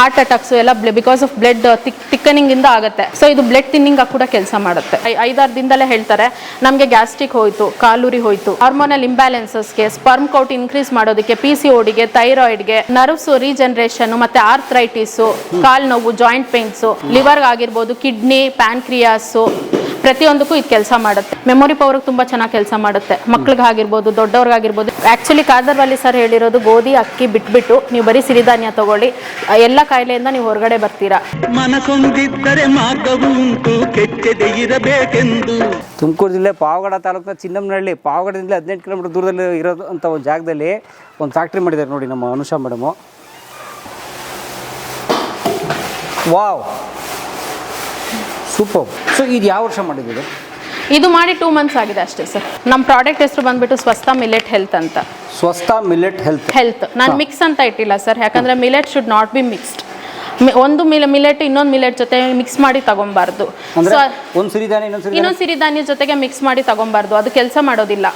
Heart attacks ಎಲ್ಲ because of blood thickening ಇಂದ ಆಗುತ್ತೆ. ಸೊ ಇದು ಬ್ಲಡ್ ತಿನ್ನಿಂಗ್ ಕೂಡ ಕೆಲಸ ಮಾಡುತ್ತೆ. ಐದಾರು ದಿನದಲ್ಲೇ ಹೇಳ್ತಾರೆ ನಮಗೆ ಗ್ಯಾಸ್ಟ್ರಿಕ್ ಹೋಯ್ತು ಕಾಲುರಿ ಹೋಯ್ತು. ಹಾರ್ಮೋನಲ್ ಇಂಬ್ಯಾಲೆನ್ಸಸ್ಗೆ ಸ್ಪರ್ಮ್ ಕೌಟ್ ಇನ್ಕ್ರೀಸ್ ಮಾಡೋದಕ್ಕೆ ಪಿ ಸಿ ಓಡಿಗೆ ಥೈರಾಯ್ಡ್ಗೆ ನರ್ವ್ಸ್ ರೀಜನರೇಷನ್ ಮತ್ತೆ ಆರ್ಥ್ರೈಟಿಸ್ ಕಾಲ್ ನೋವು ಜಾಯಿಂಟ್ ಪೇನ್ಸ್ ಲಿವರ್ ಆಗಿರ್ಬೋದು ಕಿಡ್ನಿ ಪ್ಯಾನ್ಕ್ರಿಯಾಸು ಪ್ರತಿಯೊಂದಕ್ಕೂ ಇದು ಕೆಲಸ ಮಾಡುತ್ತೆ. ಮೆಮೊರಿ ಪವರ್ ತುಂಬಾ ಚೆನ್ನಾಗಿ ಕೆಲಸ ಮಾಡುತ್ತೆ. ಮಕ್ಳಿಗಾಗಿರ್ಬೋದು ದೊಡ್ಡವ್ರಿಗಾಗಿರ್ಬೋದು. ಆಕ್ಚುಲಿ ಕಾದರ್ವಾಲಿ ಸರ್ ಹೇಳಿರೋದು ಗೋಧಿ ಅಕ್ಕಿ ಬಿಟ್ಬಿಟ್ಟು ನೀವು ಬರೀ ಸಿರಿಧಾನ್ಯ ತಗೊಳ್ಳಿ. ಎಲ್ಲ ಕಾಯಿಲೆಯಿಂದ ನೀವು ಹೊರಗಡೆ ಬರ್ತೀರಾ? ಮನಸೊಂದಿದ್ದರೆ ಮಾರ್ಗವು ಉಂಟು ಕೆಚ್ಚದೆ ಇರಬೇಕೆಂದು. ತುಮಕೂರು ಜಿಲ್ಲೆ ಪಾವಗಡ ತಾಲೂಕಿನ ಚಿನ್ನಮ್ಮನಹಳ್ಳಿ ಪಾವಗಡದಿಂದ ಹದಿನೆಂಟು ಕಿಲೋಮೀಟರ್ ದೂರದಲ್ಲಿ ಇರೋದು ಅಂತ ಒಂದು ಜಾಗದಲ್ಲಿ ಒಂದು ಫ್ಯಾಕ್ಟ್ರಿ ಮಾಡಿದ್ದಾರೆ ನೋಡಿ ನಮ್ಮ Anusha madam. Wow. Super. So ಇದು ಯಾವ ವರ್ಷ ಮಾಡಿದ್ದು ಇದು ಮಾಡಿ ಟೂ ಮಂತ್ಸ್ ಆಗಿದೆ ಅಷ್ಟೇ ಸರ್ ನಮ್ಮ ಪ್ರಾಡಕ್ಟ್ ಹೆಸರು ಬಂದ್ಬಿಟ್ಟು ಸ್ವಸ್ಥ ಮಿಲೆಟ್ ಹೆಲ್ತ್ ಅಂತ. ಸ್ವಸ್ಥ ಮಿಲೆಟ್ ಹೆಲ್ತ್ ಹೆಲ್ತ್ ನಾನು ಮಿಕ್ಸ್ ಅಂತ ಇಟ್ಟಿಲ್ಲ ಸರ್ ಯಾಕಂದ್ರೆ millet should not be mixed ಒಂದು ಮಿಲೆ ಮಿಲೆಟ್ ಇನ್ನೊಂದು ಮಿಲೆಟ್ ಜೊತೆ ಮಿಕ್ಸ್ ಮಾಡಿ ತಗೊಬಾರ್ದು. ಇನ್ನೊಂದು ಸಿರಿಧಾನ್ಯ? ಜೊತೆಗೆ ಮಿಕ್ಸ್ ಮಾಡಿ ತಗೊಬಾರ್ದು. ಅದು ಕೆಲಸ ಮಾಡೋದಿಲ್ಲ.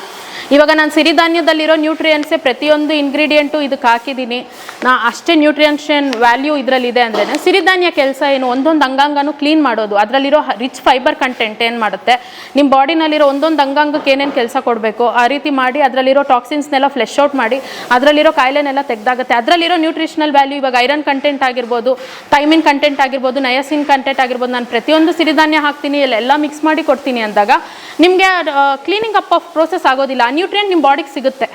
ಇವಾಗ ನಾನು ಸಿರಿಧಾನ್ಯದಲ್ಲಿರೋ ನ್ಯೂಟ್ರಿಯನ್ಸೇ ಪ್ರತಿಯೊಂದು ಇಂಗ್ರೀಡಿಯೆಂಟು ಇದಕ್ಕೆ ಹಾಕಿದ್ದೀನಿ. ನಾ ಅಷ್ಟೇ ನ್ಯೂಟ್ರಿಯನ್ಷನ್ ವ್ಯಾಲ್ಯೂ ಇದರಲ್ಲಿದೆ ಅಂದ್ರೆ ಸಿರಿಧಾನ್ಯ ಕೆಲಸ ಏನು? ಒಂದೊಂದು ಅಂಗಾಂಗನೂ ಕ್ಲೀನ್ ಮಾಡೋದು. ಅದರಲ್ಲಿರೋ ರಿಚ್ ಫೈಬರ್ ಕಂಟೆಂಟ್ ಏನು ಮಾಡುತ್ತೆ? ನಿಮ್ಮ ಬಾಡಿನಲ್ಲಿರೋ ಒಂದೊಂದು ಅಂಗಾಂಗಕ್ಕೆ ಏನೇನು ಕೆಲಸ ಕೊಡಬೇಕು? ಆ ರೀತಿ ಮಾಡಿ ಅದರಲ್ಲಿರೋ ಟಾಕ್ಸಿನ್ಸ್ನೆಲ್ಲ ಫ್ಲೆಶ್ ಔಟ್ ಮಾಡಿ ಅದರಲ್ಲಿರೋ ಕಾಯಿಲೆನೆಲ್ಲ ತೆಗ್ದಾಗುತ್ತೆ. ಅದರಲ್ಲಿರೋ ನ್ಯೂಟ್ರಿಷನಲ್ ವ್ಯಾಲ್ಯೂ ಇವಾಗ ಐರನ್ ಕಂಟೆಂಟ್ ಆಗಿರ್ಬೋದು ಟೈಮಿನ್ ಕಂಟೆಂಟ್ ಆಗಿರ್ಬೋದು ನಯಸಿನ್ ಕಂಟೆಂಟ್ ಆಗಿರ್ಬೋದು, ನಾನು ಪ್ರತಿಯೊಂದು ಸಿರಿಧಾನ್ಯ ಹಾಕ್ತೀನಿ, ಎಲ್ಲ ಮಿಕ್ಸ್ ಮಾಡಿ ಕೊಡ್ತೀನಿ ಅಂದಾಗ ನಿಮಗೆ ಕ್ಲೀನಿಂಗ್ ಅಪ್ ಆಫ್ ಪ್ರೋಸೆಸ್ ಆಗೋದಿಲ್ಲ. ನ್ಯೂಟ್ರಿಯೆಂಟ್ ನಿಮ್ಮ ಬಾಡಿಗೆ ಸಿಗುತ್ತೆ.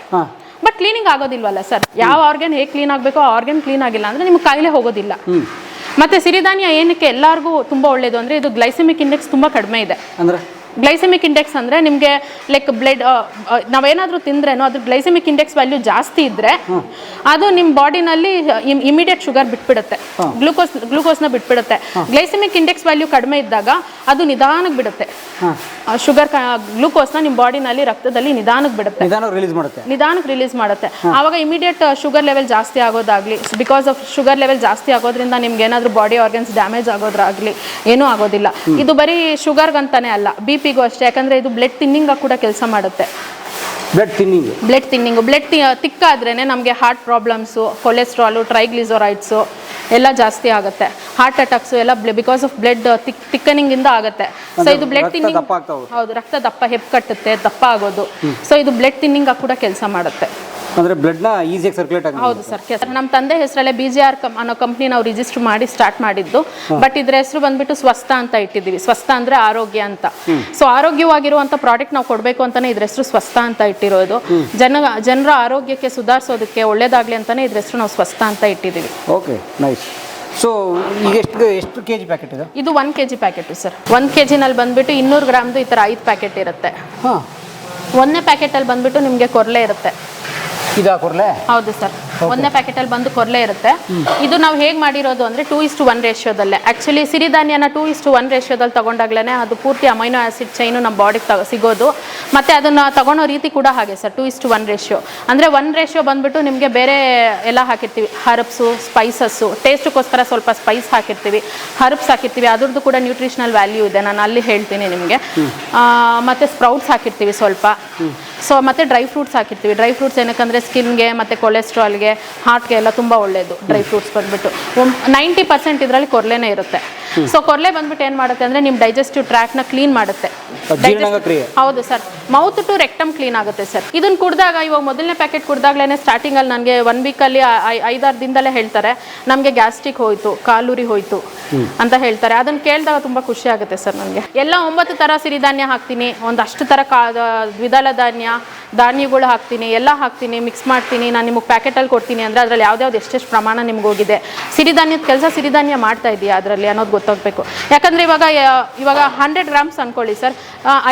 ಬಟ್ ಕ್ಲೀನಿಂಗ್ ಆಗೋದಿಲ್ವಲ್ಲ ಸರ್? ಯಾವ ಆರ್ಗನ್ ಹೇಗೆ ಕ್ಲೀನ್ ಆಗಬೇಕು ಆ ಆರ್ಗನ್ ಕ್ಲೀನ್ ಆಗಿಲ್ಲ ಅಂದರೆ ನಿಮ್ಗೆ ಕಾಯಿಲೆ ಹೋಗೋದಿಲ್ಲ. ಮತ್ತೆ ಸಿರಿಧಾನ್ಯ ಏನಕ್ಕೆ ಎಲ್ಲರಿಗೂ ತುಂಬ ಒಳ್ಳೇದು ಅಂದರೆ ಇದು ಗ್ಲೈಸೆಮಿಕ್ ಇಂಡೆಕ್ಸ್ ತುಂಬ ಕಡಿಮೆ ಇದೆ. ಅಂದ್ರೆ? ಗ್ಲೈಸೆಮಿಕ್ ಇಂಡೆಕ್ಸ್ ಅಂದರೆ ನಿಮಗೆ ಲೈಕ್ ಬ್ಲಡ್ ನಾವೇನಾದರೂ ತಿಂದ್ರೇನೋ ಅದ್ರ ಗ್ಲೈಸೆಮಿಕ್ ಇಂಡೆಕ್ಸ್ ವ್ಯಾಲ್ಯೂ ಜಾಸ್ತಿ ಇದ್ದರೆ ಅದು ನಿಮ್ಮ ಬಾಡಿನಲ್ಲಿ ಇಮಿಡಿಯೇಟ್ ಶುಗರ್ ಬಿಟ್ಬಿಡುತ್ತೆ. ಗ್ಲೂಕೋಸ್ ಗ್ಲೂಕೋಸ್ನ ಬಿಟ್ಬಿಡುತ್ತೆ. ಗ್ಲೈಸೆಮಿಕ್ ಇಂಡೆಕ್ಸ್ ವ್ಯಾಲ್ಯೂ ಕಡಿಮೆ ಇದ್ದಾಗ ಅದು ನಿಧಾನಕ್ಕೆ ಬಿಡುತ್ತೆ. ಶುಗರ್ ಗ್ಲೂಕೋಸ್ನ ನಿಮ್ಮ ಬಾಡಿನಲ್ಲಿ ರಕ್ತದಲ್ಲಿ ನಿಧಾನಕ್ಕೆ ಬಿಡುತ್ತೆ. ನಿಧಾನಕ್ಕೆ ರಿಲೀಸ್ ಮಾಡುತ್ತೆ. ನಿಧಾನಕ್ಕೆ ರಿಲೀಸ್ ಮಾಡುತ್ತೆ. ಆವಾಗ ಇಮಿಡಿಯೇಟ್ ಶುಗರ್ ಲೆವೆಲ್ ಜಾಸ್ತಿ ಆಗೋದಾಗ್ಲಿ ಬಿಕಾಸ್ ಆಫ್ ಶುಗರ್ ಲೆವೆಲ್ ಜಾಸ್ತಿ ಆಗೋದ್ರಿಂದ ನಿಮ್ಗೆ ಏನಾದರೂ ಬಾಡಿ ಆರ್ಗನ್ಸ್ ಡ್ಯಾಮೇಜ್ ಆಗೋದ್ರಾಗ್ಲಿ ಏನೂ ಆಗೋದಿಲ್ಲ. ಇದು ಬರೀ ಶುಗರ್ಗಂತಾನೆ ಅಲ್ಲ ಬಿ ಪಿಗೂ ಅಷ್ಟೇ ಯಾಕಂದ್ರೆ ಇದು ಬ್ಲಡ್ ಥಿನ್ನಿಂಗ್ ಕೂಡ ಕೆಲಸ ಮಾಡುತ್ತೆ. Blood thinning blood thinning blood ತಿಕ್ಕಾದ್ರೇ ನಮಗೆ ಹಾರ್ಟ್ ಪ್ರಾಬ್ಲಮ್ಸು ಕೊಲೆಸ್ಟ್ರಾಲು ಟ್ರೈಗ್ಲಿಸೊರೈಡ್ಸು ಎಲ್ಲ ಜಾಸ್ತಿ ಆಗುತ್ತೆ. ಹಾರ್ಟ್ ಅಟ್ಯಾಕ್ಸ್ ಎಲ್ಲ because of blood thick thickening ಇಂದ ಆಗುತ್ತೆ. ಸೊ ಇದು ಬ್ಲಡ್ ತಿನ್ನಿಂಗ್. ಹೌದು ರಕ್ತ ದಪ್ಪ ಹೆಪ್ ಕಟ್ಟುತ್ತೆ ದಪ್ಪ ಆಗೋದು. ಸೊ ಇದು ಬ್ಲಡ್ ತಿನ್ನಿಂಗ ಕೂಡ ಕೆಲಸ ಮಾಡುತ್ತೆ. ಅಂದರೆ ಬ್ಲಡ್ನ ಈಸಿಯಾಗಿ ಸರ್ಕ್ಯುಲೇಟ್ ಹೌದು ಸರ್ ಸರ್ ನಮ್ಮ ತಂದೆ ಹೆಸರಲ್ಲೇ ಬಿ ಜಿ ಆರ್ ಕಮ್ ಅನ್ನೋ ಕಂಪ್ನಿ ನಾವು ರಿಜಿಸ್ಟರ್ ಮಾಡಿ ಸ್ಟಾರ್ಟ್ ಮಾಡಿದ್ದು. ಬಟ್ ಇದ್ರ ಹೆಸರು ಬಂದ್ಬಿಟ್ಟು ಸ್ವಸ್ಥ ಅಂತ ಇಟ್ಟಿದ್ದೀವಿ. ಸ್ವಸ್ಥ ಅಂದ್ರೆ ಆರೋಗ್ಯ ಅಂತ. ಸೊ ಆರೋಗ್ಯವಾಗಿರುವಂಥ ಪ್ರಾಡಕ್ಟ್ ನಾವು ಕೊಡಬೇಕು ಅಂತಾನೆ ಇದ್ರ ಹೆಸರು ಸ್ವಸ್ಥ ಅಂತ ಇಟ್ಟಿರೋದು. ಜನ ಜನರ ಆರೋಗ್ಯಕ್ಕೆ ಸುಧಾರಿಸೋದಕ್ಕೆ ಒಳ್ಳೇದಾಗ್ಲಿ ಅಂತಾನೆ ಇದ್ರ ಹೆಸರು ನಾವು ಸ್ವಸ್ಥ ಅಂತ ಇಟ್ಟಿದ್ದೀವಿ. ಓಕೆ ನೈಸ್ ಸೊ ಈಗ ಎಷ್ಟು ಎಷ್ಟು ಕೆ ಜಿ ಪ್ಯಾಕೆಟ್ ಇದೆ? ಇದು one K G packet sir ಒಂದು ಕೆ ಜಿನಲ್ಲಿ ಬಂದ್ಬಿಟ್ಟು ಇನ್ನೂರು ಗ್ರಾಮ್ದು ಈ ಥರ ಐದು ಪ್ಯಾಕೆಟ್ ಇರುತ್ತೆ. ಹಾಂ. ಒಂದನೇ ಪ್ಯಾಕೆಟಲ್ಲಿ ಬಂದ್ಬಿಟ್ಟು ನಿಮಗೆ ಕೊರಲೆ ಇರುತ್ತೆ. ಇದಾ ಕೊರ್ಲೆ? ಹೌದು ಸರ್. ಒಂದನೇ ಪ್ಯಾಕೆಟ್ ಅಲ್ಲಿ ಬಂದು ಕೊರಲೆ ಇರುತ್ತೆ. ಇದು ನಾವು ಹೇಗೆ ಮಾಡಿರೋದು ಅಂದ್ರೆ ಟೂ ಇಸ್ಟು ಒನ್ ರೇಷಿಯೋದಲ್ಲೇ ಆಕ್ಚುಲಿ ಸಿರಿಧಾನ್ಯನ ಟೂ ಇಸ್ಟು ಒನ್ ರೇಷಿಯೋದಲ್ಲಿ ತಗೊಂಡಾಗ್ಲೇ ಅದು ಪೂರ್ತಿ ಅಮೈನೋ ಆಸಿಡ್ ಚೈನು ನಮ್ಮ ಬಾಡಿಗೆ ಸಿಗೋದು. ಮತ್ತೆ ಅದನ್ನ ತಗೊಳ್ಳೋ ರೀತಿ ಕೂಡ ಹಾಗೆ sir two is to one ratio ಅಂದ್ರೆ ಒನ್ ರೇಷಿಯೋ ಬಂದ್ಬಿಟ್ಟು ನಿಮಗೆ ಬೇರೆ ಎಲ್ಲ ಹಾಕಿರ್ತೀವಿ. ಹರ್ಬ್ಸು ಸ್ಪೈಸಸ್ಸು ಟೇಸ್ಟ್ಗೋಸ್ಕರ ಸ್ವಲ್ಪ ಸ್ಪೈಸ್ ಹಾಕಿರ್ತೀವಿ. ಹರ್ಬ್ಸ್ ಹಾಕಿರ್ತೀವಿ. ಅದ್ರದ್ದು ಕೂಡ ನ್ಯೂಟ್ರಿಷನಲ್ ವ್ಯಾಲ್ಯೂ ಇದೆ. ನಾನು ಅಲ್ಲಿ ಹೇಳ್ತೀನಿ ನಿಮಗೆ. ಮತ್ತೆ ಸ್ಪ್ರೌಟ್ಸ್ ಹಾಕಿರ್ತೀವಿ ಸ್ವಲ್ಪ. ಸೊ ಮತ್ತೆ ಡ್ರೈ ಫ್ರೂಟ್ಸ್ ಹಾಕಿರ್ತೀವಿ. ಡ್ರೈ ಫ್ರೂಟ್ಸ್ ಏನಕ್ಕಂದ್ರೆ ಸ್ಕಿನ್ಗೆ ಮತ್ತೆ ಕೊಲೆಸ್ಟ್ರಾಲ್ಗೆ ಹಾರ್ಟ್ಗೆ ಎಲ್ಲ ತುಂಬ ಒಳ್ಳೆಯದು ಡ್ರೈ ಫ್ರೂಟ್ಸ್ ಬಂದ್ಬಿಟ್ಟು. ನೈಂಟಿ ಪರ್ಸೆಂಟ್ ಇದರಲ್ಲಿ ಕೊರಲೆನೇ ಇರುತ್ತೆ. ಸೊ ಕೊರಲೆ ಬಂದ್ಬಿಟ್ಟು ಏನು ಮಾಡುತ್ತೆ ಅಂದರೆ ನಿಮ್ಮ ಡೈಜೆಸ್ಟಿವ್ ಟ್ರ್ಯಾಕ್ನ ಕ್ಲೀನ್ ಮಾಡುತ್ತೆ. ಜೀರ್ಣಾಂಗ ಕ್ರಿಯೆ. ಹೌದು sir. Mouth to rectum clean ಆಗುತ್ತೆ ಸರ್. ಇದನ್ನ ಕುಡಿದಾಗ ಇವಾಗ ಮೊದಲನೇ ಪ್ಯಾಕೆಟ್ ಕುಡಿದಾಗ್ಲೇ ಸ್ಟಾರ್ಟಿಂಗ್ ಅಲ್ಲಿ ನನಗೆ ಒನ್ ವೀಕಲ್ಲಿ ಐದಾರು ದಿನದಲ್ಲೇ ಹೇಳ್ತಾರೆ ನಮಗೆ ಗ್ಯಾಸ್ಟ್ರಿಕ್ ಹೋಯ್ತು ಕಾಲುರಿ ಹೋಯ್ತು ಅಂತ ಹೇಳ್ತಾರೆ. ಅದನ್ನ ಕೇಳಿದಾಗ ತುಂಬಾ ಖುಷಿ ಆಗುತ್ತೆ ಸರ್ ನನಗೆ. ಎಲ್ಲ ಒಂಬತ್ತು ತರ ಸಿರಿಧಾನ್ಯ ಹಾಕ್ತೀನಿ. ಒಂದಷ್ಟು ತರ ಕಾ ದ್ವಿದಳ ಧಾನ್ಯ ಧಾನ್ಯಗಳು ಹಾಕ್ತೀನಿ ಎಲ್ಲ ಹಾಕ್ತೀನಿ ಮಿಕ್ಸ್ ಮಾಡ್ತೀನಿ. ನಾನು ನಿಮಗೆ ಪ್ಯಾಕೆಟಲ್ಲಿ ಕೊಡ್ತೀನಿ ಅಂದರೆ ಅದರಲ್ಲಿ ಯಾವ್ದಾವ್ದು ಎಷ್ಟೆಷ್ಟು ಪ್ರಮಾಣ ನಿಮ್ಗೆ ಹೋಗಿದೆ. ಸಿರಿಧಾನ್ಯದ ಕೆಲಸ ಸಿರಿಧಾನ್ಯ ಮಾಡ್ತಾ ಇದೆಯಾ ಅದರಲ್ಲಿ ಅನ್ನೋದು ಗೊತ್ತಾಗಬೇಕು. ಯಾಕಂದರೆ ಇವಾಗ ಇವಾಗ ಹಂಡ್ರೆಡ್ ಗ್ರಾಮ್ಸ್ ಅನ್ಕೊಳ್ಳಿ ಸರ್.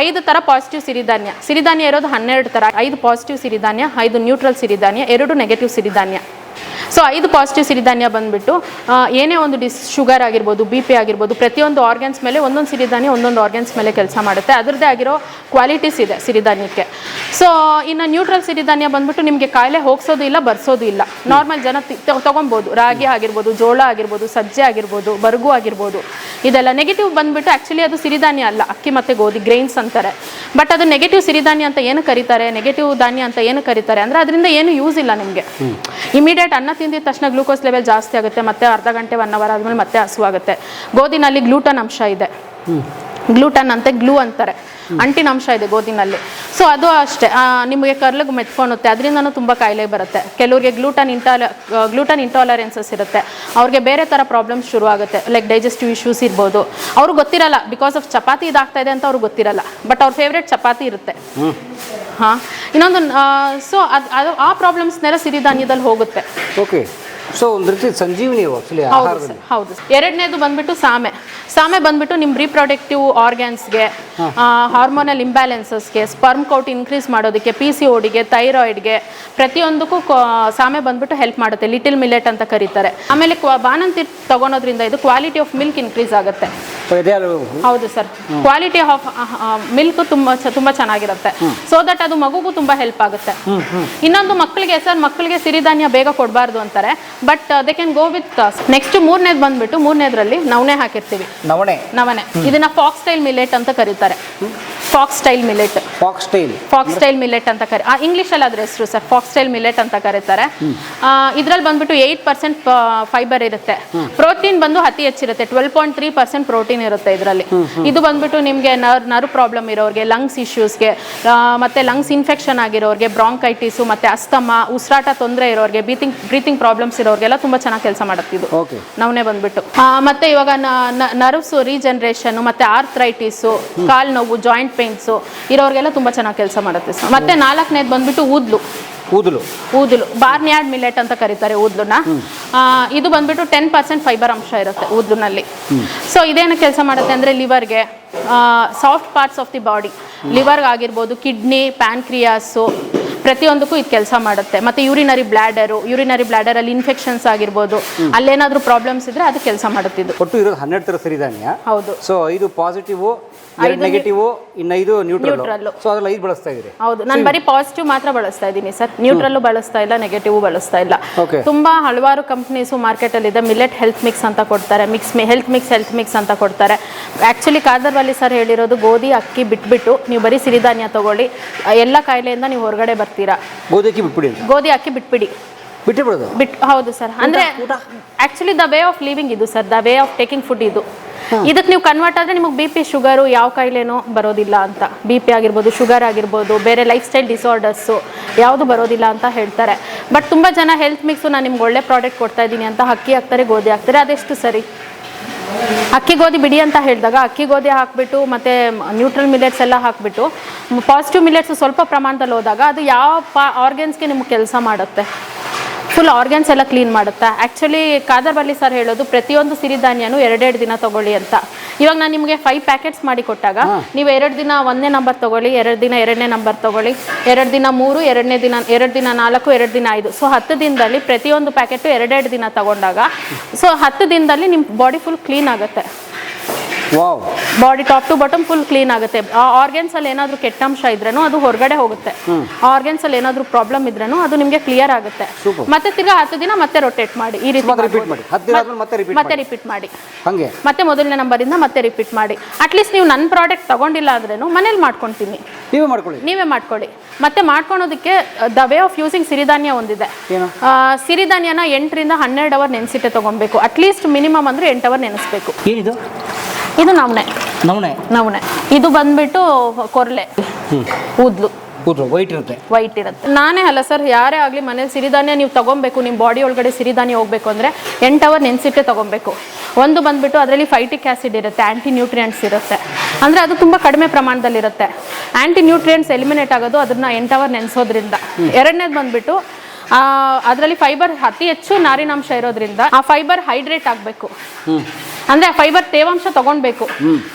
ಐದು ಥರ ಪಾಸಿಟಿವ್ ಸಿರಿಧಾನ್ಯ. ಸಿರಿಧಾನ್ಯ ಇರೋದು ಹನ್ನೆರಡು ಥರ ಐದು ಪಾಸಿಟಿವ್ ಸಿರಿಧಾನ್ಯ, ಐದು ನ್ಯೂಟ್ರಲ್ ಸಿರಿಧಾನ್ಯ, ಎರಡು ನೆಗೆಟಿವ್ ಸಿರಿಧಾನ್ಯ. ಸೊ ಐದು ಪಾಸಿಟಿವ್ ಸಿರಿಧಾನ್ಯ ಬಂದ್ಬಿಟ್ಟು ಏನೇ ಒಂದು ಡಿಸ್ ಶುಗರ್ ಆಗಿರ್ಬೋದು ಬಿ ಪಿ ಆಗಿರ್ಬೋದು ಪ್ರತಿಯೊಂದು ಆರ್ಗನ್ಸ್ ಮೇಲೆ ಒಂದೊಂದು ಸಿರಿಧಾನ್ಯ ಒಂದೊಂದು ಆರ್ಗನ್ಸ್ ಮೇಲೆ ಕೆಲಸ ಮಾಡುತ್ತೆ. ಅದರದ್ದೇ ಆಗಿರೋ ಕ್ವಾಲಿಟೀಸ್ ಇದೆ ಸಿರಿಧಾನ್ಯಕ್ಕೆ. ಸೊ ಇನ್ನು ನ್ಯೂಟ್ರಲ್ ಸಿರಿಧಾನ್ಯ ಬಂದ್ಬಿಟ್ಟು ನಿಮಗೆ ಕಾಯಿಲೆ ಹೋಗ್ಸೋದು ಇಲ್ಲ ಬರ್ಸೋದು ಇಲ್ಲ. ನಾರ್ಮಲ್ ಜನ ತಗೊಬೋದು. ರಾಗಿ ಆಗಿರ್ಬೋದು ಜೋಳ ಆಗಿರ್ಬೋದು ಸಜ್ಜೆ ಆಗಿರ್ಬೋದು ಬರಗು ಆಗಿರ್ಬೋದು. ಇದೆಲ್ಲ ನೆಗೆಟಿವ್ ಬಂದುಬಿಟ್ಟು ಆ್ಯಕ್ಚುಲಿ ಅದು ಸಿರಿಧಾನ್ಯ ಅಲ್ಲ. ಅಕ್ಕಿ ಮತ್ತು ಗೋಧಿ ಗ್ರೈನ್ಸ್ ಅಂತಾರೆ. ಬಟ್ ಅದು ನೆಗೆಟಿವ್ ಸಿರಿಧಾನ್ಯ ಅಂತ ಏನು ಕರೀತಾರೆ ನೆಗೆಟಿವ್ ಧಾನ್ಯ ಅಂತ ಏನು ಕರೀತಾರೆ ಅಂದರೆ ಅದರಿಂದ ಏನು ಯೂಸ್ ಇಲ್ಲ ನಿಮಗೆ. ಇಮಿಡಿಯೇಟ್ ಅನ್ನ ತಿಂದಿದ ತಕ್ಷಣ ಗ್ಲೂಕೋಸ್ ಲೆವೆಲ್ ಜಾಸ್ತಿ ಆಗುತ್ತೆ, ಮತ್ತೆ ಅರ್ಧ ಗಂಟೆ ಒನ್ ಅವರ್ ಆದಮೇಲೆ ಮತ್ತೆ ಹಸುವಾಗುತ್ತೆ. ಗೋಧಿನಲ್ಲಿ ಗ್ಲೂಟನ್ ಅಂಶ ಇದೆ. ಗ್ಲೂಟನ್ ಅಂತೆ ಗ್ಲೂ ಅಂತಾರೆ. ಅಂಟಿನ ಅಂಶ ಇದೆ ಗೋಧಿನಲ್ಲಿ. ಸೊ ಅದು ಅಷ್ಟೇ. ನಿಮಗೆ ಕರ್ಲಿಗೆ ಮೆತ್ಕೊಳುತ್ತೆ ಅದರಿಂದನೂ ತುಂಬ ಕಾಯಿಲೆ ಬರುತ್ತೆ. ಕೆಲವರಿಗೆ ಗ್ಲೂಟನ್ ಇಂಟಾಲ ಗ್ಲೂಟನ್ ಇಂಟಾಲರೆನ್ಸಸ್ ಇರುತ್ತೆ. ಅವ್ರಿಗೆ ಬೇರೆ ಥರ ಪ್ರಾಬ್ಲಮ್ಸ್ ಶುರು ಆಗುತ್ತೆ ಲೈಕ್ ಡೈಜೆಸ್ಟಿವ್ ಇಶ್ಯೂಸ್ ಇರ್ಬೋದು. ಅವ್ರಿಗೆ ಗೊತ್ತಿರಲ್ಲ. ಬಿಕಾಸ್ ಆಫ್ ಚಪಾತಿ ಇದಾಗ್ತಾ ಇದೆ ಅಂತ ಅವ್ರಿಗೆ ಗೊತ್ತಿರಲ್ಲ. ಬಟ್ ಅವ್ರ ಫೇವ್ರೇಟ್ ಚಪಾತಿ ಇರುತ್ತೆ. ಹಾಂ. ಇನ್ನೊಂದು ಸೊ ಅದು ಅದು ಆ ಪ್ರಾಬ್ಲಮ್ಸ್ನೆಲ್ಲ ಸಿರಿಧಾನ್ಯದಲ್ಲಿ ಹೋಗುತ್ತೆ. ಓಕೆ ಸೊ ಒಂದು ರೀತಿ ಸಂಜೀವಿನಿ ಆಕ್ಚುಲಿ ಹೌದು ಆಹಾರದಲ್ಲಿ. ಸರ್ ಹೌದು ಎರಡನೇದು ಬಂದ್ಬಿಟ್ಟು ಸಾಮೆ. ಸಾಮೆ ಬಂದ್ಬಿಟ್ಟು ನಿಮ್ಮ ರೀಪ್ರೊಡಕ್ಟಿವ್ ಆರ್ಗ್ಯಾನ್ಸ್ಗೆ ಹಾರ್ಮೋನಲ್ ಇಂಬ್ಯಾಲೆನ್ಸಸ್ಗೆ ಸ್ಪರ್ಮ್ ಕೌಟ್ ಇನ್ಕ್ರೀಸ್ ಮಾಡೋದಕ್ಕೆ ಪಿ ಸಿ ಓಡಿಗೆ ಥೈರಾಯ್ಡ್ಗೆ ಪ್ರತಿಯೊಂದಕ್ಕೂ ಕೊ- ಸಾಮೆ ಬಂದ್ಬಿಟ್ಟು ಹೆಲ್ಪ್ ಮಾಡುತ್ತೆ ಲಿಟಿಲ್ ಮಿಲೆಟ್ ಅಂತ ಕರೀತಾರೆ. ಆಮೇಲೆ ಕ್ವ ಬಾಣಂತಿ ತಗೊಳೋದ್ರಿಂದ ಇದು ಕ್ವಾಲಿಟಿ ಆಫ್ ಮಿಲ್ಕ್ ಇನ್ಕ್ರೀಸ್ ಆಗುತ್ತೆ. ಹೌದು ಸರ್. ಕ್ವಾಲಿಟಿ ಆಫ್ ಮಿಲ್ಕ್ ತುಂಬಾ ತುಂಬಾ ಚೆನ್ನಾಗಿರುತ್ತೆ. ಸೊ ದಟ್ ಅದು ಮಗುಗೂ ತುಂಬಾ ಹೆಲ್ಪ್ ಆಗುತ್ತೆ. ಇನ್ನೊಂದು ಮಕ್ಕಳಿಗೆ ಸರ್ ಮಕ್ಕಳಿಗೆ ಸಿರಿಧಾನ್ಯ ಬೇಗ ಕೊಡಬಾರ್ದು ಅಂತಾರೆ. But they can go with next ಮೂರನೇದು ಬಂದ್ಬಿಟ್ಟು ಮೂರನೇದ್ರಲ್ಲಿ ನವಣೆ ಹಾಕಿರ್ತೀವಿ. ನವಣೆ. ನವಣೆ. ಇದನ್ನ ಫಾಕ್ಸ್ ಸ್ಟೈಲ್ ಮಿಲೆಟ್ ಅಂತ ಕರೀತಾರೆ. Fox style millet fox style fox style millet ಅಂತ ಕರಿ ಅಲ್ಲಿ ಅದ್ರ ಹೆಸರು ಸರ್ ಫಾಕ್ಸ್ಟೈಲ್ ಮಿಲೆಟ್ ಅಂತ ಕರೀತಾರೆ. ಇದ್ರಲ್ಲಿ ಬಂದ್ಬಿಟ್ಟು ಏಯ್ಟ್ ಪರ್ಸೆಂಟ್ ಫೈಬರ್ ಇರುತ್ತೆ. ಪ್ರೋಟೀನ್ ಬಂದು ಅತಿ ಹೆಚ್ಚಿರುತ್ತೆ twelve point three percent protein ಇರುತ್ತೆ ಇದರಲ್ಲಿ. ಇದು ಬಂದ್ಬಿಟ್ಟು ನಿಮಗೆ ನರ್ ನರ್ವ್ ಪ್ರಾಬ್ಲಮ್ ಇರೋರಿಗೆ ಲಂಗ್ಸ್ ಇಶ್ಯೂಸ್ಗೆ ಮತ್ತೆ ಲಂಗ್ಸ್ ಇನ್ಫೆಕ್ಷನ್ ಆಗಿರೋರಿಗೆ ಬ್ರಾಂಕೈಟಿಸು ಮತ್ತೆ ಅಸ್ತಮ ಉಸಿರಾಟ ತೊಂದರೆ ಇರೋರಿಗೆ ಬ್ರೀತಿಂಗ್ ಬ್ರೀತಿಂಗ್ ಪ್ರಾಬ್ಲಮ್ಸ್ ಇರೋರಿಗೆಲ್ಲ ತುಂಬಾ ಚೆನ್ನಾಗಿ ಕೆಲಸ ಮಾಡುತ್ತೆ ಇದು. ಓಕೆ ಬಂದ್ಬಿಟ್ಟು. ಮತ್ತೆ ಇವಾಗ ನರ್ವ್ಸ್ ರೀಜನರೇಷನ್ ಮತ್ತೆ ಆರ್ಥ್ರೈಟಿಸು ಕಾಲ್ ನೋವು ಜಾಯಿಂಟ್ ಪೇನ್ಸ್ ಇರೋರಿಗೆಲ್ಲ ತುಂಬಾ ಚೆನ್ನಾಗಿ ಕೆಲಸ ಮಾಡುತ್ತೆ ಸರ್. ಮತ್ತೆ ನಾಲ್ಕನೇದು ಬಂದ್ಬಿಟ್ಟು ಊದ್ಲು. ಊದ್ಲು. ಊದಲು. ಬಾರ್ನ್ಯಾರ್ಡ್ ಮಿಲೆಟ್ ಅಂತ ಕರೀತಾರೆ ಊದ್ಲುನ. ಇದು ಬಂದ್ಬಿಟ್ಟು ಟೆನ್ ಪರ್ಸೆಂಟ್ ಫೈಬರ್ ಅಂಶ ಇರುತ್ತೆ ಊದ್ಲುನಲ್ಲಿ. ಸೊ ಇದೇನು ಕೆಲಸ ಮಾಡುತ್ತೆ ಅಂದರೆ ಲಿವರ್ಗೆ soft parts of the body. ಲಿವರ್ಗೆ ಆಗಿರ್ಬೋದು ಕಿಡ್ನಿ ಪ್ಯಾನ್ಕ್ರಿಯಾಸು ಪ್ರತಿಯೊಂದಕ್ಕೂ ಇದು ಕೆಲಸ ಮಾಡುತ್ತೆ. ಮತ್ತೆ ಯೂರಿನರಿ ಬ್ಲ್ಯಾಡರು ಯೂರಿನರಿ ಬ್ಲ್ಯಾಡರಲ್ಲಿ ಇನ್ಫೆಕ್ಷನ್ಸ್ ಆಗಿರ್ಬೋದು ಅಲ್ಲೇನಾದರೂ ಪ್ರಾಬ್ಲಮ್ಸ್ ಇದ್ರೆ ಅದು ಕೆಲಸ ಮಾಡುತ್ತಿದ್ದು. ಒಟ್ಟು ಇರೋದು ಹನ್ನೆರಡು ತರ ಸಿರಿಧಾನ್ಯ ಹೌದು. ಸೊ ಐದು ಪಾಸಿಟಿವ್ ಎರಡು ನೆಗೆಟಿವ್ ಇನ್ನು ಐದು ನ್ಯೂಟ್ರಲ್. ಸೊ ಅದ್ರಲ್ಲಿ ಐದು ಬಳಸ್ತಾ ಇದ್ರಿ ಹೌದು. ನಾನು ಬರೀ ಪಾಸಿಟಿವ್ ಮಾತ್ರ ಬಳಸ್ತಾ ಇದ್ದೀನಿ ಸರ್. ನ್ಯೂಟ್ರಲ್ಲು ಬಳಸ್ತಾ ಇಲ್ಲ ನೆಗೆಟಿವ್ ಬಳಸ್ತಾ ಇಲ್ಲ. ತುಂಬಾ ಹಲವಾರು ಕಂಪನೀಸು ಮಾರ್ಕೆಟ್ ಅಲ್ಲಿ ಇದೆ. ಮಿಲೆಟ್ ಹೆಲ್ತ್ ಮಿಕ್ಸ್ ಅಂತ ಕೊಡ್ತಾರೆ mix health mix health mix ಅಂತ ಕೊಡ್ತಾರೆ. ಆ್ಯಕ್ಚುಲಿ ಕಾದರ್ವಲ್ಲಿ ಸರ್ ಹೇಳಿರೋದು ಗೋಧಿ ಅಕ್ಕಿ ಬಿಟ್ಬಿಟ್ಟು ನೀವು ಬರೀ ಸಿರಿಧಾನ್ಯ ತಗೊಳ್ಳಿ. ಎಲ್ಲ ಕಾಯಿಲೆಯಿಂದ ನೀವು ಹೊರಗಡೆ ಬರ್ತೀರಾ ಗೋಧಿಕ್ಕಿ ಬಿಟ್ಬಿಡಿ ಅಂತ. ಗೋಧಿ ಅಕ್ಕಿ ಬಿಟ್ಬಿಡಿ. ಬಿಟ್ಟು ಬಿಡೋದು ಬಿಟ್ ಹೌದು ಸರ್. ಅಂದ್ರೆ actually the way of living ಇದು sir. The way of taking food ಇದು. ಇದಕ್ಕೆ ನೀವು ಕನ್ವರ್ಟ್ ಆದರೆ ನಿಮಗೆ ಬಿ ಪಿ ಶುಗರು ಯಾವ ಕಾಯಿಲೆನೋ ಬರೋದಿಲ್ಲ ಅಂತ. ಬಿ ಪಿ ಆಗಿರ್ಬೋದು ಶುಗರ್ ಆಗಿರ್ಬೋದು ಬೇರೆ ಲೈಫ್ ಸ್ಟೈಲ್ ಡಿಸಾರ್ಡರ್ಸು ಯಾವುದು ಬರೋದಿಲ್ಲ ಅಂತ ಹೇಳ್ತಾರೆ. ಬಟ್ ತುಂಬ ಜನ ಹೆಲ್ತ್ ಮಿಕ್ಸು ನಾನು ನಿಮ್ಗೆ ಒಳ್ಳೆ ಪ್ರಾಡಕ್ಟ್ ಕೊಡ್ತಾ ಇದ್ದೀನಿ ಅಂತ ಅಕ್ಕಿ ಹಾಕ್ತಾರೆ ಗೋಧಿ ಹಾಕ್ತಾರೆ. ಅದೆಷ್ಟು ಸರಿ? ಅಕ್ಕಿ ಗೋಧಿ ಬಿಡಿ ಅಂತ ಹೇಳಿದಾಗ ಅಕ್ಕಿ ಗೋಧಿ ಹಾಕಿಬಿಟ್ಟು ಮತ್ತೆ ನ್ಯೂಟ್ರಲ್ ಮಿಲೆಟ್ಸ್ ಎಲ್ಲ ಹಾಕಿಬಿಟ್ಟು ಪಾಸಿಟಿವ್ ಮಿಲೆಟ್ಸ್ ಸ್ವಲ್ಪ ಪ್ರಮಾಣದಲ್ಲಿ ಹೋದಾಗ ಅದು ಯಾವ ಪಾ ಆರ್ಗನ್ಸ್ಗೆ ನಿಮ್ಗೆ ಕೆಲಸ ಮಾಡುತ್ತೆ. ಫುಲ್ ಆರ್ಗನ್ಸ್ ಎಲ್ಲ ಕ್ಲೀನ್ ಮಾಡುತ್ತೆ? ಆ್ಯಕ್ಚುಲಿ ಕಾದರ್ಬಲ್ಲಿ ಸರ್ ಹೇಳೋದು ಪ್ರತಿಯೊಂದು ಸಿರಿಧಾನ್ಯನೂ ಎರಡೆರಡು ದಿನ ತಗೊಳ್ಳಿ ಅಂತ. ಇವಾಗ ನಾನು ನಿಮಗೆ ಫೈವ್ ಪ್ಯಾಕೆಟ್ಸ್ ಮಾಡಿ ಕೊಟ್ಟಾಗ ನೀವು ಎರಡು ದಿನ ಒಂದನೇ ನಂಬರ್ ತಗೊಳ್ಳಿ ಎರಡು ದಿನ ಎರಡನೇ ನಂಬರ್ ತಗೊಳ್ಳಿ ಎರಡು ದಿನ ಮೂರು ಎರಡನೇ ದಿನ ಎರಡು ದಿನ ನಾಲ್ಕು ಎರಡು ದಿನ ಐದು. ಸೊ ಹತ್ತು ದಿನದಲ್ಲಿ ಪ್ರತಿಯೊಂದು ಪ್ಯಾಕೆಟು ಎರಡೆರಡು ದಿನ ತಗೊಂಡಾಗ ಸೊ ಹತ್ತು ದಿನದಲ್ಲಿ ನಿಮ್ಮ ಬಾಡಿ ಫುಲ್ ಕ್ಲೀನ್ ಆಗುತ್ತೆ. Body top to bottom full clean ಆಗುತ್ತೆ. ಆ ಆರ್ಗನ್ಸ್ ಅಲ್ಲಿ ಏನಾದರೂ ಕೆಟ್ಟಂಶ ಇದ್ರೂ ಅದು ಹೊರಗಡೆ ಹೋಗುತ್ತೆ. ಆರ್ಗನ್ಸ್ ಅಲ್ಲಿ ಏನಾದರೂ ಪ್ರಾಬ್ಲಮ್ ಇದ್ರೂ ಅದು ನಿಮಗೆ ಕ್ಲಿಯರ್ ಆಗುತ್ತೆ. ಮತ್ತೆ ತಿರ್ಗಾ ಹತ್ತು ದಿನ ಮತ್ತೆ ರೊಟೇಟ್ ಮಾಡಿ. ಈ ರೀತಿ ಮತ್ತೆ ರಿಪೀಟ್ ಮಾಡಿ. ಹಂಗೆ. ಮತ್ತೆ ಮೊದಲನೇ ನಂಬರಿಂದ ಮತ್ತೆ ರಿಪೀಟ್ ಮಾಡಿ. ಅಟ್ಲೀಸ್ಟ್ ನೀವು ನನ್ನ ಪ್ರಾಡಕ್ಟ್ ತಗೊಂಡಿಲ್ಲ ಆದ್ರೂ ಮನೇಲಿ ಮಾಡ್ಕೊತೀನಿ. ನೀವೇ ಮಾಡ್ಕೊಳ್ಳಿ. ನೀವೇ ಮಾಡ್ಕೊಳ್ಳಿ. ಮತ್ತೆ ಮಾಡ್ಕೊಳೋದಕ್ಕೆ ದ ವೇ ಆಫ್ ಯೂಸಿಂಗ್ ಸಿರಿಧಾನ್ಯ ಒಂದಿದೆ. ಸಿರಿಧಾನ್ಯನ ಎಂಟರಿಂದ ಹನ್ನೆರಡು ಅವರ್ ನೆನೆಸಿಟ್ಟೆ ತಗೊಬೇಕು ಅಟ್ಲೀಸ್ಟ್ ಮಿನಿಮಮ್ ಅಂದ್ರೆ ಎಂಟು ಅವರ್ ನೆನೆಸ್ಬೇಕು. ಏನಿದು? ಇದು ನವಣೆ ನವಣೆ ನವಣೆ ಇದು ಬಂದ್ಬಿಟ್ಟು ಕೊರ್ಲೆ. ಕೂದ್ಲು ಕೂತ್ರು ವೈಟ್ ಇರುತ್ತೆ. ವೈಟ್ ಇರುತ್ತೆ. ನಾನೇ ಅಲ್ಲ ಸರ್ ಯಾರೇ ಆಗಲಿ ಮನೇಲಿ ಸಿರಿಧಾನ್ಯ ನೀವು ತಗೊಬೇಕು ನಿಮ್ಮ ಬಾಡಿ ಒಳಗಡೆ ಸಿರಿಧಾನ್ಯ ಹೋಗ್ಬೇಕು ಅಂದರೆ ಎಂಟ್ ಅವರ್ ನೆನೆಸಿಟ್ಟೆ ತಗೊಬೇಕು. ಒಂದು ಬಂದ್ಬಿಟ್ಟು ಅದರಲ್ಲಿ ಫೈಟಿಕ್ ಆಸಿಡ್ ಇರುತ್ತೆ ಆ್ಯಂಟಿ ನ್ಯೂಟ್ರಿಯೆಂಟ್ಸ್ ಇರುತ್ತೆ. ಅಂದರೆ ಅದು ತುಂಬ ಕಡಿಮೆ ಪ್ರಮಾಣದಲ್ಲಿರುತ್ತೆ. ಆ್ಯಂಟಿ ನ್ಯೂಟ್ರಿಯೆಂಟ್ಸ್ ಎಲಿಮಿನೇಟ್ ಆಗೋದು ಅದನ್ನ ಎಂಟ್ ಅವರ್ ನೆನೆಸೋದ್ರಿಂದ. ಎರಡನೇದು ಬಂದ್ಬಿಟ್ಟು ಅದರಲ್ಲಿ ಫೈಬರ್ ಅತಿ ಹೆಚ್ಚು ನಾರಿನಾಂಶ ಇರೋದ್ರಿಂದ ಆ ಫೈಬರ್ ಹೈಡ್ರೇಟ್ ಆಗಬೇಕು. ಅಂದ್ರೆ ಆ ಫೈಬರ್ ತೇವಾಂಶ ತಗೊಳ್ಬೇಕು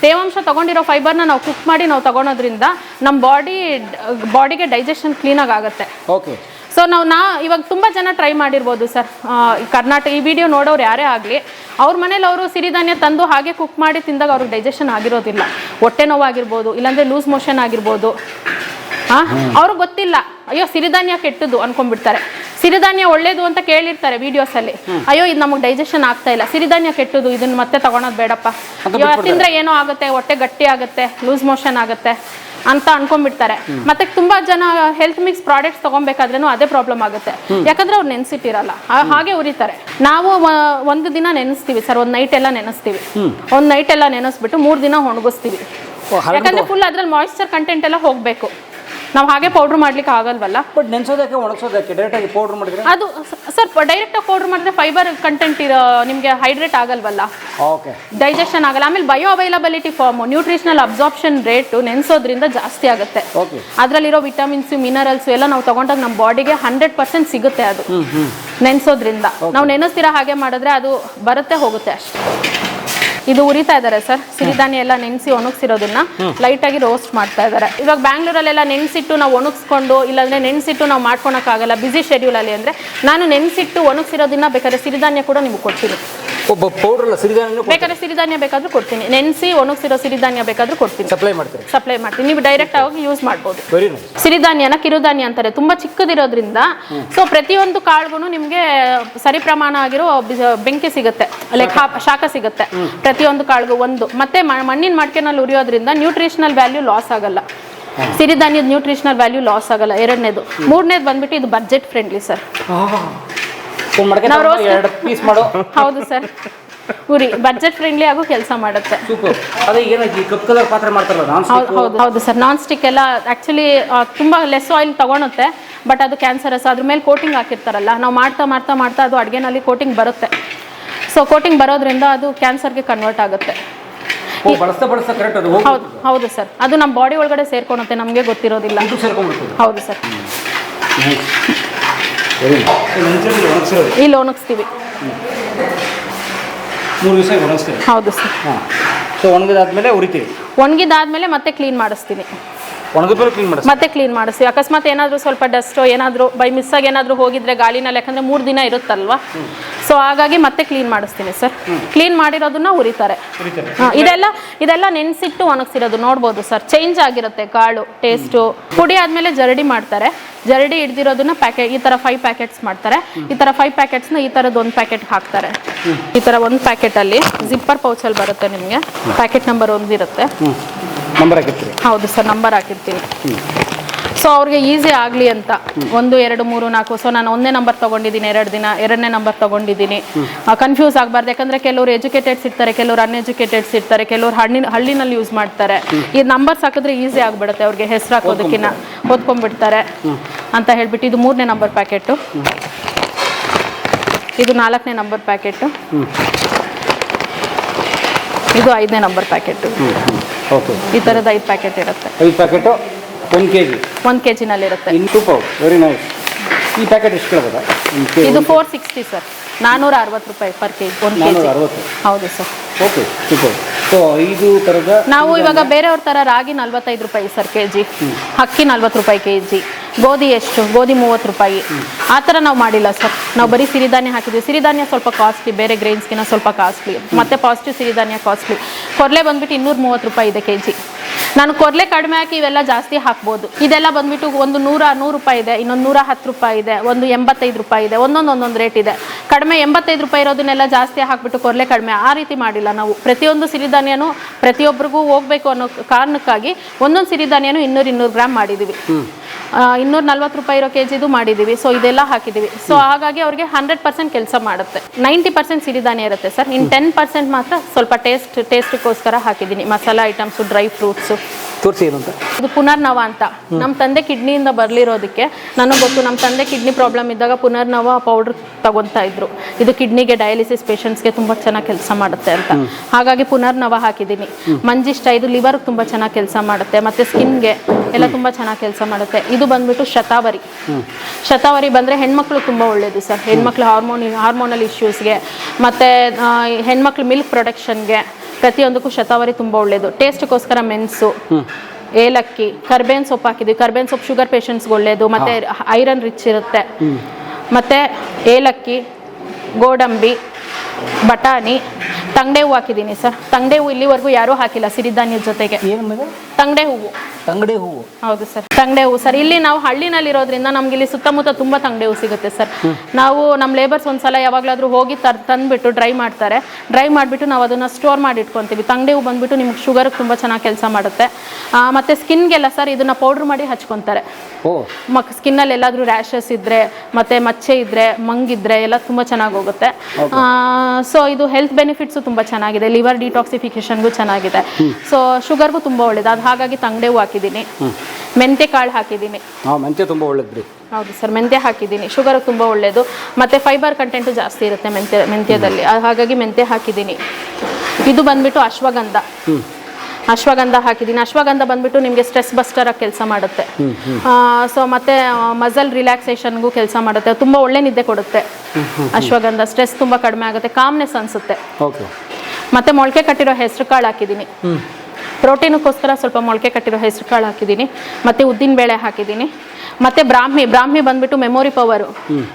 ತೇವಾಂಶ ತಗೊಂಡಿರೋ ಫೈಬರ್ನ ನಾವು ಕುಕ್ ಮಾಡಿ ನಾವು ತಗೊಳೋದ್ರಿಂದ ನಮ್ಮ ಬಾಡಿ ಬಾಡಿಗೆ ಡೈಜೆಷನ್ ಕ್ಲೀನಾಗಿ ಆಗುತ್ತೆ. ಓಕೆ ಸೊ ನಾವು ನಾ ಇವಾಗ ತುಂಬ ಜನ ಟ್ರೈ ಮಾಡಿರ್ಬೋದು ಸರ್ ಕರ್ನಾಟಕ ಈ ವಿಡಿಯೋ ನೋಡೋರು ಯಾರೇ ಆಗಲಿ ಅವ್ರ ಮನೇಲಿ ಅವರು ಸಿರಿಧಾನ್ಯ ತಂದು ಹಾಗೆ ಕುಕ್ ಮಾಡಿ ತಿಂದಾಗ ಅವ್ರಿಗೆ ಡೈಜೆಷನ್ ಆಗಿರೋದಿಲ್ಲ. ಹೊಟ್ಟೆ ನೋವಾಗಿರ್ಬೋದು ಇಲ್ಲಾಂದ್ರೆ ಲೂಸ್ ಮೋಷನ್ ಆಗಿರ್ಬೋದು. ಹಾಂ ಅವ್ರಿಗೆ ಗೊತ್ತಿಲ್ಲ. ಅಯ್ಯೋ ಸಿರಿಧಾನ್ಯ ಕೆಟ್ಟದ್ದು ಅನ್ಕೊಂಡ್ಬಿಡ್ತಾರೆ. ಸಿರಿಧಾನ್ಯ ಒಳ್ಳೇದು ಅಂತ ಕೇಳಿರ್ತಾರೆ ವಿಡಿಯೋಸ್ ಅಲ್ಲಿ. ಅಯ್ಯೋ ಇದು ನಮಗೆ ಡೈಜೆಷನ್ ಆಗ್ತಾ ಇಲ್ಲ. ಸಿರಿಧಾನ್ಯ ಕೆಟ್ಟದು ಇದನ್ನ ಮತ್ತೆ ತಗೊಳೋದು ಬೇಡಪ್ಪ. ಅಯ್ಯೋ ತಿಂದ್ರೆ ಏನೋ ಆಗುತ್ತೆ ಹೊಟ್ಟೆ ಗಟ್ಟಿ ಆಗುತ್ತೆ ಲೂಸ್ ಮೋಷನ್ ಆಗುತ್ತೆ ಅಂತ ಅನ್ಕೊಂಡ್ಬಿಡ್ತಾರೆ. ಮತ್ತೆ ತುಂಬಾ ಜನ ಹೆಲ್ತ್ ಮಿಕ್ಸ್ ಪ್ರಾಡಕ್ಟ್ಸ್ ತಗೊಬೇಕಾದ್ರೂ ಅದೇ ಪ್ರಾಬ್ಲಮ್ ಆಗುತ್ತೆ. ಯಾಕಂದ್ರೆ ಅವ್ರು ನೆನ್ಸಿಟ್ಟಿರಲ್ಲ. ಹಾಗೆ ಉರಿತಾರೆ. ನಾವು ಒಂದು ದಿನ ನೆನೆಸ್ತೀವಿ ಸರ್ ಒಂದ್ ನೈಟ್ ಎಲ್ಲ ನೆನೆಸ್ತೀವಿ. ಒಂದ್ ನೈಟ್ ಎಲ್ಲ ನೆನೆಸ್ಬಿಟ್ಟು ಮೂರ್ ದಿನ ಒಣಗಿಸ್ತೀವಿ. ಯಾಕಂದ್ರೆ ಫುಲ್ ಅದ್ರಲ್ಲಿ ಮಾಯಿಶ್ಚರ್ ಕಂಟೆಂಟ್ ಎಲ್ಲ ಹೋಗ್ಬೇಕು. ನಾವು ಹಾಗೆ ಪೌಡರ್ ಮಾಡ್ಲಿಕ್ಕೆ ಆಗಲ್ವಲ್ಲ? ಬಟ್ ನೆನ್ಸೋದಕ್ಕೆ ಒಣಗಿಸೋದಕ್ಕೆ ಡೈರೆಕ್ಟಾಗಿ ಪೌಡ್ರ್ ಮಾಡಿದ್ರೆ? ಅದು ಸರ್ ಡೈರೆಕ್ಟ್ ಆಗಿ ಪೌಡರ್ ಮಾಡಿದ್ರೆ ಫೈಬರ್ ಕಂಟೆಂಟ್ ಇರೋ ನಿಮಗೆ ಹೈಡ್ರೇಟ್ ಆಗಲ್ವಲ್ಲ? ಓಕೆ ಡೈಜೆಷನ್ ಆಗಲ್ಲ. ಆಮೇಲೆ bioavailability form nutritional absorption rate ನೆನೆಸೋದ್ರಿಂದ ಜಾಸ್ತಿ ಆಗುತ್ತೆ. ಓಕೆ ಅದರಲ್ಲಿರೋ ವಿಟಮಿನ್ಸ್ ಮಿನರಲ್ಸ್ ಎಲ್ಲ ನಾವು ತಗೊಂಡಾಗ ನಮ್ಮ ಬಾಡಿಗೆ ಹಂಡ್ರೆಡ್ ಪರ್ಸೆಂಟ್ ಸಿಗುತ್ತೆ ಅದು. ನೆನೆಸೋದ್ರಿಂದ. ನಾವು ನೆನೆಸ್ತೀರಾ ಹಾಗೆ ಮಾಡಿದ್ರೆ ಅದು ಬರುತ್ತೆ ಹೋಗುತ್ತೆ ಅಷ್ಟೇ. ಇದು ಉರಿತಾ ಇದ್ದಾರೆ ಸರ್. ಸಿರಿಧಾನ್ಯ ಎಲ್ಲ ನೆನೆಸಿ ಒಣಗಿಸಿರೋದನ್ನ ಲೈಟ್ ಆಗಿ ರೋಸ್ಟ್ ಮಾಡ್ತಾ ಇದ್ದಾರೆ. ಇವಾಗ ಬ್ಯಾಂಗ್ಳೂರಲ್ಲೆಲ್ಲ ನೆನೆಸಿಟ್ಟು ನಾವು ಒಣಗಿಸ್ಕೊಂಡು ಇಲ್ಲಾಂದ್ರೆ ನೆನೆಸಿಟ್ಟು ನಾವು ಮಾಡ್ಕೊಳಕ್ಕಾಗಲ್ಲ. ಬಿಸಿ ಶೆಡ್ಯೂಲ್ ಅಲ್ಲಿ ಅಂದ್ರೆ ನಾನು ನೆನೆಸಿಟ್ಟು ಒಣಗಿಸಿರೋದನ್ನ ಬೇಕಾದ್ರೆ ಸಿರಿಧಾನ್ಯ ಕೂಡ ನಿಮ್ಗೆ ಕೊಡ್ತೀನಿ. ಒಬ್ಬ ಪೌಡರ್ ಸಿರಿಧಾನ್ಯ ಬೇಕಾದ್ರೆ ಸಿರಿಧಾನ್ಯ ಬೇಕಾದ್ರೂ ಕೊಡ್ತೀನಿ. ನೆನೆಸಿ ಒಣಗಿಸಿರೋ ಸಿರಿಧಾನ್ಯ ಬೇಕಾದ್ರೂ ಕೊಡ್ತೀನಿ. ಸಪ್ಲೈ ಮಾಡ್ತೀರಿ. ಸಪ್ಲೈ ಮಾಡ್ತೀನಿ. ನೀವು ಡೈರೆಕ್ಟ್ ಆಗಿ ಯೂಸ್ ಮಾಡ್ಬೋದು. ವೆರಿ ನೈಸ್ ಸಿರಿಧಾನ್ಯನ ಕಿರುಧಾನ್ಯ ಅಂತಾರೆ. ತುಂಬಾ ಚಿಕ್ಕದಿರೋದ್ರಿಂದ ಸೊ ಪ್ರತಿಯೊಂದು ಕಾಳುಗೂ ನಿಮಗೆ ಸರಿ ಪ್ರಮಾಣ ಆಗಿರೋ ಬೆಂಕಿ ಸಿಗುತ್ತೆ. ಲೈಕ್ ಶಾಖ ಸಿಗುತ್ತೆ. ಪ್ರತಿಯೊಂದು ಕಾಳ್ಗೂ ಒಂದು. ಮತ್ತೆ ಮ- ಮಣ್ಣಿನ ಮಡಿಕೆನಲ್ಲಿ ಉರಿಯೋದ್ರಿಂದ ನ್ಯೂಟ್ರಿಷನಲ್ ವ್ಯಾಲ್ಯೂ ಲಾಸ್ ಆಗಲ್ಲ. ಸಿರಿಧಾನ್ಯದ ನ್ಯೂಟ್ರಿಷನಲ್ ವ್ಯಾಲ್ಯೂ ಲಾಸ್ ಆಗಲ್ಲ. ಎರಡನೇದು. ಮೂರನೇದು ಬಂದ್ಬಿಟ್ಟು ಇದು ಬಜೆಟ್ ಫ್ರೆಂಡ್ಲಿ ಸರ್ ಮಡಕೆ ನಾವು ತಗೊಂಡು ಎರಡು ಪೀಸ್ ಮಾಡೋ. ಹೌದು ಸರ್. ಉರಿ ಬಜೆಟ್ ಫ್ರೆಂಡ್ಲಿ ಆಗೋ ಕೆಲಸ ಮಾಡುತ್ತೆ. ಸೂಪರ್ ಅದೇ ಏನಾಗಿ ಕಪ್ ಕಲರ್ ಪಾತ್ರೆ ಮಾಡ್ತಾರಲ್ಲ ನಾನ್ ಹೌದು ಹೌದು ಹೌದು ಸರ್. ನಾನ್ ಸ್ಟಿಕ್ ಎಲ್ಲ ಆ್ಯಕ್ಚುಲಿ ತುಂಬಾ ಲೆಸ್ ಆಯಿಲ್ ತಗೊಳುತ್ತೆ ಬಟ್ ಅದು ಕ್ಯಾನ್ಸರಸ್ ಅದ್ರ ಮೇಲೆ ಕೋಟಿಂಗ್ ಹಾಕಿರ್ತಾರಲ್ಲ ನಾವು ಮಾಡ್ತಾ ಮಾಡ್ತಾ ಮಾಡ್ತಾ ಅದು ಅಡುಗೆನಲ್ಲಿ ಕೋಟಿಂಗ್ ಬರುತ್ತೆ. ಸೊ ಕೋಟಿಂಗ್ ಬರೋದ್ರಿಂದ ಅದು ಕ್ಯಾನ್ಸರ್ಗೆ ಕನ್ವರ್ಟ್ ಆಗುತ್ತೆ. ಹೌದು ಹೌದು ಸರ್. ಅದು ನಮ್ಮ ಬಾಡಿ ಒಳಗಡೆ ಸೇರ್ಕೊಳುತ್ತೆ ನಮಗೆ ಗೊತ್ತಿರೋದಿಲ್ಲ. ಹೌದು ಸರ್. ಇಲ್ಲಿ ಒಣಗಿಸ್ತೀವಿ. ಮೂರು ದಿವಸ ಒಣಗಿಸ್ತೀವಿ ಹೌದು ಸರ್. ಹಾಂ. ಸೊ ಒಣಗಿದಾದ್ಮೇಲೆ ಉರಿತೀವಿ. ಒಣಗಿದಾದ್ಮೇಲೆ ಮತ್ತೆ ಕ್ಲೀನ್ ಮಾಡಿಸ್ತೀನಿ. ಒಣಗಿದ್ಮೇಲೆ ಕ್ಲೀನ್ ಮಾಡಿಸ್ತೀವಿ ಮತ್ತೆ ಕ್ಲೀನ್ ಮಾಡಿಸ್ತೀವಿ. ಅಕಸ್ಮಾತ್ ಏನಾದರೂ ಸ್ವಲ್ಪ ಡಸ್ಟು ಏನಾದರೂ ಬೈ ಮಿಸ್ಸಾಗಿ ಏನಾದರೂ ಹೋಗಿದ್ರೆ ಗಾಳಿನಲ್ಲಿ ಯಾಕಂದರೆ ಮೂರು ದಿನ ಇರುತ್ತಲ್ವಾ? ಸೊ ಹಾಗಾಗಿ ಮತ್ತೆ ಕ್ಲೀನ್ ಮಾಡಿಸ್ತೀನಿ ಸರ್ ಕ್ಲೀನ್ ಮಾಡಿರೋದನ್ನ ಉರಿತಾರೆ. ಹಾ, ಇದೆಲ್ಲ ಇದೆಲ್ಲ ನೆನೆಸಿಟ್ಟು ಒಣಗಿಸಿರೋದು. ನೋಡ್ಬೋದು ಸರ್ ಚೇಂಜ್ ಆಗಿರುತ್ತೆ ಕಾಳು ಟೇಸ್ಟು ಪುಡಿ ಆದಮೇಲೆ ಜರಡಿ ಮಾಡ್ತಾರೆ. ಜರಡಿ ಹಿಡ್ದಿರೋದನ್ನ ಪ್ಯಾಕೆಟ್ ಈ ಥರ ಫೈವ್ ಪ್ಯಾಕೆಟ್ಸ್ ಮಾಡ್ತಾರೆ. ಈ ಥರ ಫೈವ್ ಪ್ಯಾಕೆಟ್ಸ್ನ ಈ ಥರದ್ದು ಒಂದು ಪ್ಯಾಕೆಟ್ ಹಾಕ್ತಾರೆ. ಈ ಥರ ಒಂದು ಪ್ಯಾಕೆಟಲ್ಲಿ ಜಿಪ್ಪರ್ ಪೌಚಲ್ಲಿ ಬರುತ್ತೆ ನಿಮಗೆ. ಪ್ಯಾಕೆಟ್ ನಂಬರ್ ಒಂದಿರುತ್ತೆ ಹೌದು ಸರ್ ನಂಬರ್ ಹಾಕಿರ್ತೀನಿ. ಸೊ ಅವ್ರಿಗೆ ಈಸಿ ಆಗಲಿ ಅಂತ. ಒಂದು, ಎರಡು, ಮೂರು, ನಾಲ್ಕು. ಸೊ ನಾನು ಒಂದೇ ನಂಬರ್ ತೊಗೊಂಡಿದ್ದೀನಿ, ಎರಡು ದಿನ, ಎರಡನೇ ನಂಬರ್ ತೊಗೊಂಡಿದ್ದೀನಿ. ಕನ್ಫ್ಯೂಸ್ ಆಗಬಾರ್ದು. ಯಾಕಂದರೆ ಕೆಲವರು ಎಜುಕೇಟೆಡ್ಸ್ ಇರ್ತಾರೆ, ಕೆಲವರು ಅನ್ಎಜುಕೇಟೆಡ್ಸ್ ಇರ್ತಾರೆ, ಕೆಲವರು ಹಣ್ಣಿನ, ಹಳ್ಳಿನಲ್ಲಿ ಯೂಸ್ ಮಾಡ್ತಾರೆ. ಈ ನಂಬರ್ಸ್ ಹಾಕಿದ್ರೆ ಈಸಿ ಆಗಿಬಿಡುತ್ತೆ ಅವ್ರಿಗೆ ಹೆಸರು ಹಾಕೋದಕ್ಕಿಂತ ಓದ್ಕೊಂಡ್ಬಿಡ್ತಾರೆ ಅಂತ ಹೇಳಿಬಿಟ್ಟು ಇದು ಮೂರನೇ ನಂಬರ್ ಪ್ಯಾಕೆಟು ಇದು ನಾಲ್ಕನೇ ನಂಬರ್ ಪ್ಯಾಕೆಟು ಇದು ಐದನೇ ನಂಬರ್ ಪ್ಯಾಕೆಟ್ ಓಕೆ ಈ ತರದ ಐದು ಪ್ಯಾಕೆಟ್ ಇರುತ್ತೆ. ಐದು ಪ್ಯಾಕೆಟ್ ಒಂದು ಕೆ ಜಿ ಒಂದು ಕೆ ಜಿನಲ್ಲಿ ಇರುತ್ತೆ ವೆರಿ ನೈಸ್ ಈ ಪ್ಯಾಕೆಟ್ ಎಷ್ಟು ಕೇಳ್ಬೋದಾ? ಇದು ಫೋರ್ ಸಿಕ್ಸ್ಟಿ ಸರ್ ನಾನ್ನೂರ ಅರವತ್ತು ರೂಪಾಯಿ ಪರ್ ಕೆ ಜಿ ಒಂದು ಕೆ ಜಿ ಅರವತ್ತು ಹೌದು ಸರ್ ಓಕೆ ಸೂಪರ್ ಸೊ ಐದು ಥರದ ನಾವು ಇವಾಗ ಬೇರೆಯವ್ರ ಥರ ರಾಗಿ ನಲ್ವತ್ತೈದು ರೂಪಾಯಿ ಸರ್ ಕೆ ಜಿ ಅಕ್ಕಿ ನಲ್ವತ್ತು ರೂಪಾಯಿ ಕೆ ಜಿ ಗೋಧಿ ಎಷ್ಟು? ಗೋಧಿ ಮೂವತ್ತು ರೂಪಾಯಿ. ಆ ಥರ ನಾವು ಮಾಡಿಲ್ಲ ಸರ್. ನಾವು ಬರೀ ಸಿರಿಧಾನ್ಯ ಹಾಕಿದ್ವಿ. ಸಿರಿಧಾನ್ಯ ಸ್ವಲ್ಪ ಕಾಸ್ಟ್ಲಿ ಬೇರೆ ಗ್ರೈನ್ಸ್ಗಿನ ಸ್ವಲ್ಪ ಕಾಸ್ಟ್ಲಿ ಮತ್ತೆ ಪಾಸಿಟಿವ್ ಸಿರಿಧಾನ್ಯ ಕಾಸ್ಟ್ಲಿ ಕೊರಲೆ ಬಂದ್ಬಿಟ್ಟು ಇನ್ನೂರ ಮೂವತ್ತು ರೂಪಾಯಿ ಇದೆ ಕೆ ಜಿ ನಾನು ಕೊರಲೆ ಕಡಿಮೆ ಹಾಕಿ ಇವೆಲ್ಲ ಜಾಸ್ತಿ ಹಾಕ್ಬೋದು. ಇದೆಲ್ಲ ಬಂದ್ಬಿಟ್ಟು ಒಂದು ನೂರ ನೂರು ರೂಪಾಯಿ ಇದೆ, ಇನ್ನೊಂದು ನೂರ ಹತ್ತು ರೂಪಾಯಿ ಇದೆ, ಒಂದು ಎಂಬತ್ತೈದು ರೂಪಾಯಿ ಇದೆ, ಒಂದೊಂದು ಒಂದೊಂದು ರೇಟ್ ಇದೆ. ಕಡಿಮೆ ಎಂಬತ್ತೈದು ರೂಪಾಯಿ ಇರೋದನ್ನೆಲ್ಲ ಜಾಸ್ತಿ ಹಾಕ್ಬಿಟ್ಟು ಕೊರಲೆ ಕಡಿಮೆ ಆ ರೀತಿ ಮಾಡಿಲ್ಲ ನಾವು. ಪ್ರತಿಯೊಂದು ಸಿರಿಧಾನ್ಯನೂ ಪ್ರತಿಯೊಬ್ಬರಿಗೂ ಹೋಗಬೇಕು ಅನ್ನೋ ಕಾರಣಕ್ಕಾಗಿ ಒಂದೊಂದು ಸಿರಿಧಾನ್ಯನೂ ಇನ್ನೂರು ಇನ್ನೂರು ಗ್ರಾಮ್ ಮಾಡಿದ್ದೀವಿ ಇನ್ನೂರ ನಲ್ವತ್ತು ರೂಪಾಯಿ ಇರೋ ಕೆ ಜಿದು ಮಾಡಿದ್ದೀವಿ. ಸೊ ಇದೆಲ್ಲ ಹಾಕಿದ್ದೀವಿ. ಸೊ ಹಾಗಾಗಿ ಅವ್ರಿಗೆ ಹಂಡ್ರೆಡ್ ಪರ್ಸೆಂಟ್ ಕೆಲಸ ಮಾಡುತ್ತೆ. ನೈಂಟಿ ಪರ್ಸೆಂಟ್ ಸಿರಿಧಾನ್ಯ ಇರುತ್ತೆ ಸರ್. ಇನ್ನು ಟೆನ್ ಪರ್ಸೆಂಟ್ ಮಾತ್ರ ಸ್ವಲ್ಪ ಟೇಸ್ಟ್ ಟೇಸ್ಟಿಗೋಸ್ಕರ ಹಾಕಿದ್ದೀನಿ. Masala items dry fruits. ತೋರಿಸಿ ಏನಂತ? ಇದು ಪುನರ್ನವ ಅಂತ. ನಮ್ಮ ತಂದೆ ಕಿಡ್ನಿಯಿಂದ ಬರಲಿರೋದಕ್ಕೆ ನನಗೆ ಗೊತ್ತು ನಮ್ಮ ತಂದೆ ಕಿಡ್ನಿ ಪ್ರಾಬ್ಲಮ್ ಇದ್ದಾಗ ಪುನರ್ನವ ಪೌಡರ್ ತಗೊತಾ ಇದ್ರು. ಇದು ಕಿಡ್ನಿಗೆ ಡಯಾಲಿಸಿಸ್ ಪೇಷಂಟ್ಸ್ಗೆ ತುಂಬ ಚೆನ್ನಾಗಿ ಕೆಲಸ ಮಾಡುತ್ತೆ ಅಂತ. ಹಾಗಾಗಿ ಪುನರ್ನವ ಹಾಕಿದ್ದೀನಿ. ಮಂಜಿಷ್ಟ ಇದು ಲಿವರ್ಗೆ ತುಂಬ ಚೆನ್ನಾಗಿ ಕೆಲಸ ಮಾಡುತ್ತೆ. ಮತ್ತು ಸ್ಕಿನ್ಗೆ ಎಲ್ಲ ತುಂಬ ಚೆನ್ನಾಗಿ ಕೆಲಸ ಮಾಡುತ್ತೆ. ಇದು ಬಂದ್ಬಿಟ್ಟು ಶತಾವರಿ. ಶತಾವರಿ ಬಂದರೆ ಹೆಣ್ಮಕ್ಳು ತುಂಬ ಒಳ್ಳೇದು ಸರ್. ಹೆಣ್ಮಕ್ಳು ಹಾರ್ಮೋನ್ ಹಾರ್ಮೋನಲ್ ಇಶ್ಯೂಸ್ಗೆ ಮತ್ತು ಹೆಣ್ಮಕ್ಳು ಮಿಲ್ಕ್ ಪ್ರೊಡಕ್ಷನ್ಗೆ ಪ್ರತಿಯೊಂದಕ್ಕೂ ಶತಾವರಿ ತುಂಬ ಒಳ್ಳೆಯದು ಟೇಸ್ಟ್ಗೋಸ್ಕರ ಮೆಣಸು ಏಲಕ್ಕಿ ಕರ್ಬೇನ್ ಸೊಪ್ಪು ಹಾಕಿದ್ವಿ. ಕರ್ಬೇನ್ ಸೊಪ್ಪು ಶುಗರ್ ಪೇಷಂಟ್ಸ್ಗೆ ಒಳ್ಳೆಯದು ಮತ್ತು ಐರನ್ ರಿಚ್ ಇರುತ್ತೆ. ಮತ್ತು ಏಲಕ್ಕಿ ಗೋಡಂಬಿ ಬಟಾಣಿ ತಂಗಡೆ ಹೂವು ಹಾಕಿದ್ದೀನಿ ಸರ್. ತಂಗಡೆ ಹೂವು ಇಲ್ಲಿವರೆಗೂ ಯಾರೂ ಹಾಕಿಲ್ಲ ಸಿರಿಧಾನ್ಯದ ಜೊತೆಗೆ. ಏನು ತಂಗಡೆ ಹೂವು. ತಂಗಡೆ ಹೂವು. ಹೌದು ಸರ್. ತಂಗಡೆ ಹೂವು ಸರ್. ಇಲ್ಲಿ ನಾವು ಹಳ್ಳಿನಲ್ಲಿ ಇರೋದ್ರಿಂದ ನಮ್ಗೆ ಇಲ್ಲಿ ಸುತ್ತಮುತ್ತ ತುಂಬಾ ತಂಗಡೆ ಹೂವು ಸಿಗುತ್ತೆ ಸರ್. ನಾವು ನಮ್ಮ ಲೇಬರ್ಸ್ ಒಂದ್ಸಲ ಯಾವಾಗ್ಲಾದ್ರೂ ಹೋಗಿ ತರ್ ತಂದ್ಬಿಟ್ಟು ಡ್ರೈ ಮಾಡ್ತಾರೆ. ಡ್ರೈ ಮಾಡಿಬಿಟ್ಟು ನಾವು ಅದನ್ನ ಸ್ಟೋರ್ ಮಾಡಿ ಇಟ್ಕೊಂತೀವಿ ತಂಗಡೆ ಹೂವು ಬಂದ್ಬಿಟ್ಟು ನಿಮ್ಗೆ ಶುಗರ್ಗೆ ತುಂಬ ಚೆನ್ನಾಗಿ ಕೆಲಸ ಮಾಡುತ್ತೆ. ಆ, ಮತ್ತೆ ಸ್ಕಿನ್ಗೆಲ್ಲ ಸರ್ ಇದನ್ನ ಪೌಡರ್ ಮಾಡಿ ಹಚ್ಕೊತಾರೆ. ಓ. ಮಕ್ ಸ್ಕಿನ್ನಲ್ಲಿ ಎಲ್ಲಾದರೂ ರ್ಯಾಷಸ್ ಇದ್ದರೆ ಮತ್ತೆ ಮಚ್ಚೆ ಇದ್ರೆ ಮಂಗಿದ್ರೆ ಎಲ್ಲ ತುಂಬ ಚೆನ್ನಾಗಿ ಹೋಗುತ್ತೆ. ಸೊ ಇದು ಹೆಲ್ತ್ ಬೆನಿಫಿಟ್ಸು ತುಂಬ ಚೆನ್ನಾಗಿದೆ. ಲಿವರ್ ಡಿಟಾಕ್ಸಿಫಿಕೇಷನ್ಗೂ ಚೆನ್ನಾಗಿದೆ. ಸೊ ಶುಗರ್ಗೂ ತುಂಬ ಒಳ್ಳೇದು. ಅದು ಹಾಗಾಗಿ ತಂಗಡೆ ಹೂ ಹಾಕಿದ್ದೀನಿ ಮೆಂತ್ಯ ಕಾಳು ಹಾಕಿದ್ದೀನಿ. ಹಾಂ ಮೆಂತ್ಯ ತುಂಬಾ ಒಳ್ಳೇದು ಬಿಡಿ. ಹೌದು ಸರ್ ಮೆಂತ್ಯ ಹಾಕಿದ್ದೀನಿ. ಶುಗರ್ಗೆ ತುಂಬಾ ಒಳ್ಳೆಯದು ಮತ್ತೆ ಫೈಬರ್ ಕಂಟೆಂಟು ಜಾಸ್ತಿ ಇರುತ್ತೆ ಮೆಂತ್ಯ ಮೆಂತ್ಯದಲ್ಲಿ. ಹಾಗಾಗಿ ಮೆಂತ್ಯ ಹಾಕಿದ್ದೀನಿ. ಇದು ಬಂದ್ಬಿಟ್ಟು ಅಶ್ವಗಂಧ. ಅಶ್ವಗಂಧ ಹಾಕಿದ್ದೀನಿ. ಅಶ್ವಗಂಧ ಬಂದ್ಬಿಟ್ಟು ನಿಮಗೆ ಸ್ಟ್ರೆಸ್ ಬಸ್ಟರ್ ಆಗಿ ಕೆಲಸ ಮಾಡುತ್ತೆ. ಸೊ ಮತ್ತೆ ಮಸಲ್ ರಿಲ್ಯಾಕ್ಸೇಷನ್ಗೂ ಕೆಲಸ ಮಾಡುತ್ತೆ. ತುಂಬ ಒಳ್ಳೆ ನಿದ್ದೆ ಕೊಡುತ್ತೆ. ಅಶ್ವಗಂಧ ಸ್ಟ್ರೆಸ್ ತುಂಬ ಕಡಿಮೆ ಆಗುತ್ತೆ. ಕಾಮ್ನೆಸ್ ಅನಿಸುತ್ತೆ. ಮತ್ತೆ ಮೊಳಕೆ ಕಟ್ಟಿರೋ ಹೆಸರು ಕಾಳು ಹಾಕಿದ್ದೀನಿ. ಪ್ರೋಟೀನ್ಗೋಸ್ಕರ ಸ್ವಲ್ಪ ಮೊಳಕೆ ಕಟ್ಟಿರೋ ಹೆಸರು ಕಾಳು ಹಾಕಿದ್ದೀನಿ ಮತ್ತೆ ಉದ್ದಿನ ಬೇಳೆ ಹಾಕಿದ್ದೀನಿ ಮತ್ತೆ ಬ್ರಾಹ್ಮಿ ಬ್ರಾಹ್ಮಿ ಬಂದ್ಬಿಟ್ಟು ಮೆಮೊರಿ ಪವರು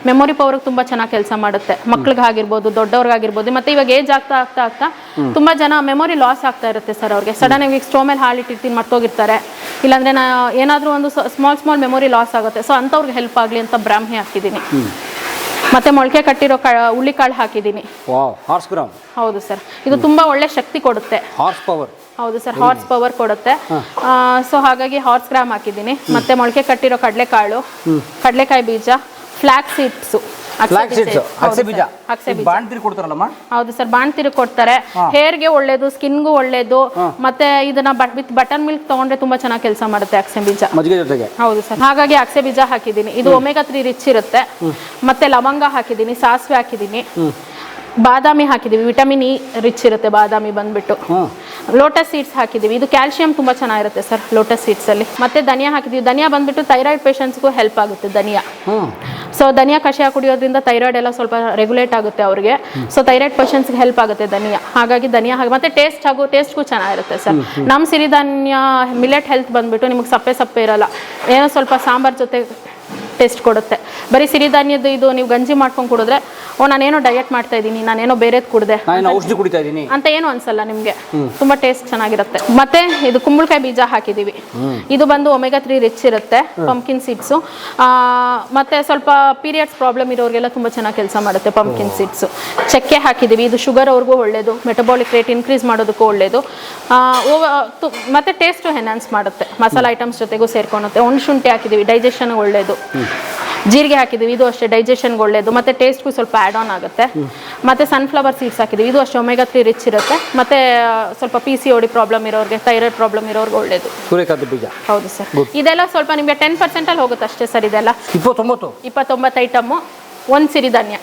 ಮೆಮೊರಿ ಪವರ್ಗೆ ತುಂಬಾ ಚೆನ್ನಾಗಿ ಕೆಲಸ ಮಾಡುತ್ತೆ. ಮಕ್ಳಿಗಾಗಿರ್ಬೋದು ದೊಡ್ಡವ್ರಿಗಾಗಿರ್ಬೋದು ಮತ್ತೆ ಇವಾಗ ಏಜ್ ಆಗ್ತಾ ಆಗ್ತಾ ಆಗ್ತಾ ತುಂಬಾ ಜನ ಮೆಮೊರಿ ಲಾಸ್ ಆಗ್ತಾ ಇರುತ್ತೆ ಸರ್ ಅವ್ರಿಗೆ. ಸಡನ್ ಆಗಿ ಸ್ಟೋಮೇಲ್ ಹಾಲಿಟ್ಟಿರ್ತೀನಿ ಮರ್ತೋಗಿರ್ತಾರೆ. ಇಲ್ಲಾಂದರೆ ನಾ ಏನಾದರೂ ಒಂದು ಸ್ಮಾಲ್ ಸ್ಮಾಲ್ ಮೆಮೊರಿ ಲಾಸ್ ಆಗುತ್ತೆ. ಸೊ ಅಂಥವ್ರಿಗೆ ಹೆಲ್ಪ್ ಆಗಲಿ ಅಂತ ಬ್ರಾಹ್ಮಿ ಹಾಕಿದ್ದೀನಿ. ಮತ್ತೆ ಮೊಳಕೆ ಕಟ್ಟಿರೋ ಕ ಹುಳ್ಳಿಕಾಳು ಹಾಕಿದ್ದೀನಿ. ಹೌದು ಸರ್ ಇದು ತುಂಬಾ ಒಳ್ಳೆ ಶಕ್ತಿ ಕೊಡುತ್ತೆ. ಹಾರ್ಸ್ ಪವರ್ ಹೌದು ಸರ್ ಹಾರ್ಸ್ ಪವರ್ ಕೊಡುತ್ತೆ. ಸೊ ಹಾಗಾಗಿ ಹಾರ್ಸ್ ಗ್ರಾಮ್ ಹಾಕಿದ್ದೀನಿ. ಮತ್ತೆ ಮೊಳಕೆ ಕಟ್ಟಿರೋ ಕಡಲೆಕಾಳು ಕಡಲೆಕಾಯಿ ಬೀಜ ಫ್ಲಾಕ್ ಸೀಡ್ಸು ಹೌದು ಸರ್ ಬಾಣ್ತಿರು ಕೊಡ್ತಾರೆ. ಹೇರ್ಗೆ ಒಳ್ಳೇದು ಸ್ಕಿನ್ಗೂ ಒಳ್ಳೇದು. ಮತ್ತೆ ಇದನ್ನ ವಿತ್ ಬಟನ್ ಮಿಲ್ಕ್ ತಗೊಂಡ್ರೆ ತುಂಬಾ ಚೆನ್ನಾಗಿ ಕೆಲಸ ಮಾಡುತ್ತೆ ಅಕ್ಸೆ ಬೀಜ. ಮಜ್ಜಿಗೆ ಜೊತೆಗೆ. ಹೌದು ಸರ್ ಹಾಗಾಗಿ ಅಕ್ಸೆ ಬೀಜ ಹಾಕಿದ್ದೀನಿ. ಇದು ಒಮೆಗಾ ತ್ರೀ ರಿಚ್ ಇರುತ್ತೆ. ಮತ್ತೆ ಲವಂಗ ಹಾಕಿದ್ದೀನಿ ಸಾಸಿವೆ ಹಾಕಿದ್ದೀನಿ. ಬಾದಾಮಿ ಹಾಕಿದ್ದೀವಿ. ವಿಟಮಿನ್ ಇ ರಿಚ್ ಇರುತ್ತೆ ಬಾದಾಮಿ ಬಂದ್ಬಿಟ್ಟು. ಲೋಟಸ್ ಸೀಡ್ಸ್ ಹಾಕಿದ್ದೀವಿ. ಇದು ಕ್ಯಾಲ್ಸಿಯಂ ತುಂಬ ಚೆನ್ನಾಗಿರುತ್ತೆ ಸರ್ ಲೋಟಸ್ ಸೀಡ್ಸಲ್ಲಿ ಮತ್ತೆ ಧನಿಯಾ ಹಾಕಿದ್ದೀವಿ. ಧನಿಯಾ ಬಂದ್ಬಿಟ್ಟು ಥೈರಾಯ್ಡ್ ಪೇಷಂಟ್ಸ್ಗೂ ಹೆಲ್ಪ್ ಆಗುತ್ತೆ ಧನಿಯಾ. ಹ್ಞೂ ಸೊ ಧನಿಯಾ ಕಷಾಯ ಕುಡಿಯೋದ್ರಿಂದ ಥೈರಾಯ್ಡ್ ಎಲ್ಲ ಸ್ವಲ್ಪ ರೆಗ್ಯುಲೇಟ್ ಆಗುತ್ತೆ ಅವ್ರಿಗೆ. ಸೊ ಥೈರಾಯ್ಡ್ ಪೇಷಂಟ್ಸ್ಗೆ ಹೆಲ್ಪ್ ಆಗುತ್ತೆ ಧನಿಯಾ. ಹಾಗಾಗಿ ಧನಿಯಾ ಹಾಗೆ ಮತ್ತೆ ಟೇಸ್ಟ್ ಹಾಗೂ ಟೇಸ್ಟ್ಗೂ ಚೆನ್ನಾಗಿರುತ್ತೆ ಸರ್. ನಮ್ಮ ಸಿರಿಧಾನ್ಯ ಮಿಲೆಟ್ ಹೆಲ್ತ್ ಬಂದ್ಬಿಟ್ಟು ನಿಮಗೆ ಸಪ್ಪೆ ಸಪ್ಪೆ ಇರಲ್ಲ. ಏನೋ ಸ್ವಲ್ಪ ಸಾಂಬಾರ್ ಜೊತೆ ಟೇಸ್ಟ್ ಕೊಡುತ್ತೆ. ಬರೀ ಸಿರಿಧಾನ್ಯದ ಇದು ನೀವು ಗಂಜಿ ಮಾಡ್ಕೊಂಡು ಕುಡಿದ್ರೆ ಓ ನಾನೇನೋ ಡಯಟ್ ಮಾಡ್ತಾ ಇದ್ದೀನಿ ನಾನೇನೋ ಬೇರೆದು ಕುಡಿದೆ ನಾನು ಔಷಧಿ ಕುಡಿತಾ ಇದ್ದೀನಿ ಅಂತ ಏನು ಅನ್ಸಲ್ಲ ನಿಮಗೆ. ತುಂಬಾ ಟೇಸ್ಟ್ ಚೆನ್ನಾಗಿರುತ್ತೆ. ಮತ್ತೆ ಇದು ಕುಂಬಳಕಾಯಿ ಬೀಜ ಹಾಕಿದೀವಿ. ಇದು ಬಂದು ಒಮೆಗಾ ತ್ರೀ ರಿಚ್ ಇರುತ್ತೆ ಪಂಪ್ಕಿನ್ ಸೀಡ್ಸು ಮತ್ತೆ ಸ್ವಲ್ಪ ಪೀರಿಯಡ್ಸ್ ಪ್ರಾಬ್ಲಮ್ ಇರೋರಿಗೆಲ್ಲ ತುಂಬಾ ಚೆನ್ನಾಗಿ ಕೆಲಸ ಮಾಡುತ್ತೆ ಪಂಪ್ಕಿನ್ ಸೀಡ್ಸು ಚಕ್ಕೆ ಹಾಕಿದೀವಿ ಇದು ಶುಗರ್ ಅವ್ರಿಗೂ ಒಳ್ಳೇದು ಮೆಟಬಾಲಿಕ್ ರೇಟ್ ಇನ್ಕ್ರೀಸ್ ಮಾಡೋದಕ್ಕೂ ಒಳ್ಳೇದು. ಮತ್ತೆ ಟೇಸ್ಟು ಎನ್ಹಾನ್ಸ್ ಮಾಡುತ್ತೆ. ಮಸಾಲಾ ಐಟಮ್ಸ್ ಜೊತೆಗೂ ಸೇರ್ಕೊಳುತ್ತೆ ಒಣ ಶುಂಠಿ ಹಾಕಿದೀವಿ ಡೈಜೆಷನ್ ಒಳ್ಳೇದು. ಜೀರಿಗೆ ಹಾಕಿದ್ದೀವಿ. ಇದು ಅಷ್ಟೇ ಡೈಜೆಷನ್ಗೆ ಒಳ್ಳೇದು. ಮತ್ತೆ ಟೇಸ್ಟ್ಗೂ ಸ್ವಲ್ಪ ಆ್ಯಡ್ ಆನ್ ಆಗುತ್ತೆ. ಮತ್ತೆ ಸನ್ಫ್ಲವರ್ ಸೀಡ್ಸ್ ಹಾಕಿದ್ದೀವಿ. ಇದು ಅಷ್ಟೇ ಒಮೆಗಾ ತ್ರೀ ರಿಚ್ ಇರುತ್ತೆ. ಮತ್ತೆ ಸ್ವಲ್ಪ ಪಿ ಸಿ ಓಡಿ ಪ್ರಾಬ್ಲಮ್ ಇರೋರಿಗೆ ಥೈರಾಯ್ಡ್ ಪ್ರಾಬ್ಲಮ್ ಇರೋರ್ಗೆ ಒಳ್ಳೇದು. ಸೂರ್ಯಕಾಂತಿ ಬೀಜ. ಹೌದು ಸರ್. ಇದೆಲ್ಲ ಸ್ವಲ್ಪ ನಿಮಗೆ ಟೆನ್ ಪರ್ಸೆಂಟಲ್ಲಿ ಹೋಗುತ್ತೆ ಅಷ್ಟೇ ಸರ್ ಇದೆಲ್ಲ. ಇಪ್ಪತ್ತೊಂಬತ್ತು. ಇಪ್ಪತ್ತೊಂಬತ್ತು ಐಟಮ್ಮು ಒಂದು ಸಿರಿಧಾನ್ಯ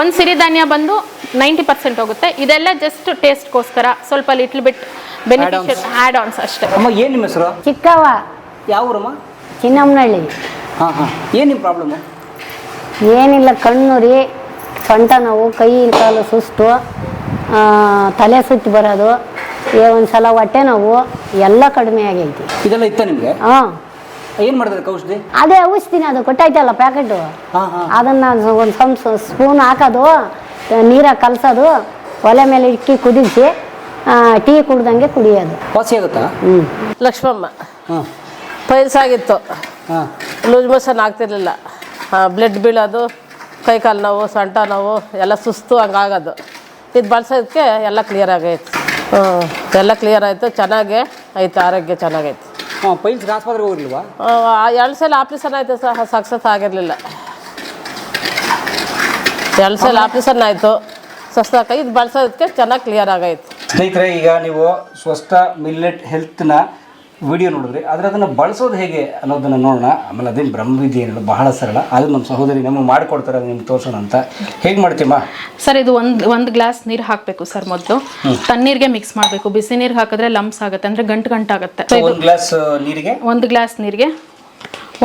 ಒಂದು ಸಿರಿಧಾನ್ಯ ಬಂದು ನೈಂಟಿ ಪರ್ಸೆಂಟ್ ಹೋಗುತ್ತೆ. ಇದೆಲ್ಲ ಜಸ್ಟ್ ಟೇಸ್ಟ್ಗೋಸ್ಕರ ಸ್ವಲ್ಪ little bit beneficial add ons ಅಷ್ಟೇ. ಅಮ್ಮ ಏನು ನಿಮ್ಮ ಹೆಸರು? ಚಿಕ್ಕವ ಯಾವ ಊರಮ್ಮ ಚಿನ್ನಮ್ಮನಹಳ್ಳಿ. ಹಾಂ ಹಾಂ. ಏನು ನಿಮ್ಮ ಪ್ರಾಬ್ಲಮ್ಮು ಏನಿಲ್ಲ ಕಣ್ಣು ರೀ ಸೊಂಟ ನೋವು ಕೈ ಕಾಲು ಸುಸ್ತು ತಲೆ ಸುತ್ತಿ ಬರೋದು ಏ ಒಂದು ಸಲ ಹೊಟ್ಟೆ ನೋವು ಎಲ್ಲ ಕಡಿಮೆ ಆಗೈತಿ. ಇದೆಲ್ಲ ಇತ್ತ ನಿಮಗೆ? ಹಾಂ. ಏನು ಮಾಡಿದ್ರೆ ಔಷಧಿ? ಅದೇ ಔಷಧಿನ ಅದು ಕೊಟ್ಟೈತಲ್ಲ ಪ್ಯಾಕೆಟು? ಹಾಂ ಹಾಂ. ಅದನ್ನು ಒಂದು ಸಮ್ ಸ್ಪೂನ್ ಹಾಕೋದು ನೀರಾಗ ಕಲಸೋದು ಒಲೆ ಮೇಲೆ ಇಕ್ಕಿ ಕುದಿಸಿ ಟೀ ಕುಡ್ದಂಗೆ ಕುಡಿಯೋದು. ವಾಸಿ ಆಗುತ್ತಾ? ಹ್ಞೂ ಲಕ್ಷ್ಮಮ್ಮ. ಹಾಂ. ಪೈಲ್ಸ್ ಆಗಿತ್ತು ಹಾಂ. ಲೂಸ್ ಮೋಷನ್ ಆಗ್ತಿರ್ಲಿಲ್ಲ. ಬ್ಲಡ್ ಬೀಳೋದು ಕೈ ಕಾಲು ನೋವು ಸೊಂಟ ನೋವು ಎಲ್ಲ ಸುಸ್ತು ಹಂಗಾಗೋದು. ಇದು ಬಳಸೋದಕ್ಕೆ ಎಲ್ಲ ಕ್ಲಿಯರ್ ಆಗೈತೆ. ಹ್ಞೂ ಎಲ್ಲ ಕ್ಲಿಯರ್ ಆಯಿತು ಚೆನ್ನಾಗೆ ಆಯ್ತು ಆರೋಗ್ಯ ಚೆನ್ನಾಗೈತೆ. ಹಾಂ ಪೈಲ್ಸ್ ಆಸ್ಪತ್ರೆಗೆ ಹೋಗಿಲ್ವಾ? ಎರಡು ಸಲ ಆಪ್ರೇಷನ್ ಆಯಿತು ಸಹ ಸಕ್ಸಸ್ ಆಗಿರಲಿಲ್ಲ. ಎರಡು ಸಲ ಆಪ್ರೇಷನ್ ಆಯಿತು. ಸ್ವಸ್ಥ ಇದು ಬಳಸೋದಕ್ಕೆ ಚೆನ್ನಾಗಿ ಕ್ಲಿಯರ್ ಆಗೈತೆ. ಸ್ನೇಹಿತರೆ ಈಗ ನೀವು ಸ್ವಸ್ಥ ಮಿಲ್ಲೆಟ್ ಹೆಲ್ತ್ನ ವಿಡಿಯೋ ನೋಡಿದ್ರಿ ಆದರೆ ಅದನ್ನು ಬಳಸೋದು ಹೇಗೆ ಅನ್ನೋದನ್ನು ನೋಡೋಣ. ಆಮೇಲೆ ಅದೇನು ಬ್ರಹ್ಮವಿದ್ಯೆ ಏನಿಲ್ಲ ಬಹಳ ಸರಳ. ಅದು ನಮ್ಮ ಸಹೋದರಿ ನಮಗೆ ಮಾಡಿಕೊಡ್ತಾರೆ ಅದು ನಿಮ್ಗೆ ತೋರಿಸೋಣ ಅಂತ. ಹೇಗೆ ಮಾಡ್ತೀಮ್ಮ ಸರ್ ಇದು ಒಂದು ಒಂದು ಗ್ಲಾಸ್ ನೀರು ಹಾಕಬೇಕು ಸರ್ ಮೊದಲು. ತಣ್ಣೀರಿಗೆ ಮಿಕ್ಸ್ ಮಾಡಬೇಕು. ಬಿಸಿ ನೀರು ಹಾಕಿದ್ರೆ ಲಂಪ್ಸ್ ಆಗುತ್ತೆ ಅಂದರೆ ಗಂಟು ಗಂಟಾಗುತ್ತೆ. ಒಂದು ಗ್ಲಾಸ್ ನೀರಿಗೆ? ಒಂದು ಗ್ಲಾಸ್ ನೀರಿಗೆ.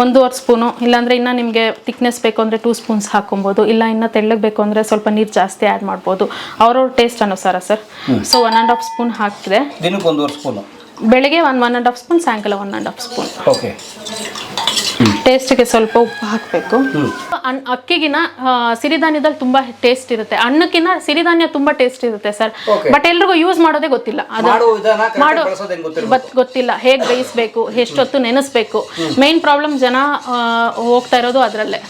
ಒಂದೂವರೆ ಸ್ಪೂನು. ಇಲ್ಲಾಂದರೆ ಇನ್ನು ನಿಮಗೆ ತಿಕ್ನೆಸ್ ಬೇಕು ಅಂದರೆ ಟೂ ಸ್ಪೂನ್ಸ್ ಹಾಕೊಬೋದು ಇಲ್ಲ ಇನ್ನೂ ತೆಳ್ಳಗೆ ಬೇಕು ಅಂದರೆ ಸ್ವಲ್ಪ ನೀರು ಜಾಸ್ತಿ ಆ್ಯಡ್ ಮಾಡ್ಬೋದು. ಅವ್ರವ್ರ ಟೇಸ್ಟ್ ಅನುಸಾರ sir. So one and half spoon ಹಾಕಿದೆ ದಿನಕ್ಕೆ ಒಂದೂವರೆ ಸ್ಪೂನು ಬೆಳಿಗ್ಗೆ ಒಂದು ಒನ್ ಆ್ಯಂಡ್ ಹಾಫ್ ಸ್ಪೂನ್ ಸಾಯಂಕಾಲ one and half spoon okay ಟೇಸ್ಟ್ಗೆ ಸ್ವಲ್ಪ ಉಪ್ಪು ಹಾಕಬೇಕು. ಅಕ್ಕಿಗಿನ ಆ, ಸಿರಿಧಾನ್ಯದಲ್ಲಿ ತುಂಬಾ ಟೇಸ್ಟ್ ಇರುತ್ತೆ. ಅನ್ನಕ್ಕಿನ ಸಿರಿಧಾನ್ಯ ತುಂಬಾ ಟೇಸ್ಟ್ ಇರುತ್ತೆ ಸರ್ ಬಟ್ ಎಲ್ರಿಗೂ ಯೂಸ್ ಮಾಡೋದೇ ಗೊತ್ತಿಲ್ಲ. ಅದು ಮಾಡೋ ಗೊತ್ತಿಲ್ಲ. ಹೇಗೆ ಬೇಯಿಸ್ಬೇಕು ಎಷ್ಟೊತ್ತು ನೆನೆಸ್ಬೇಕು. ಮೇನ್ ಪ್ರಾಬ್ಲಮ್ ಜನ ಹೋಗ್ತಾ ಇರೋದು ಅದರಲ್ಲೇ.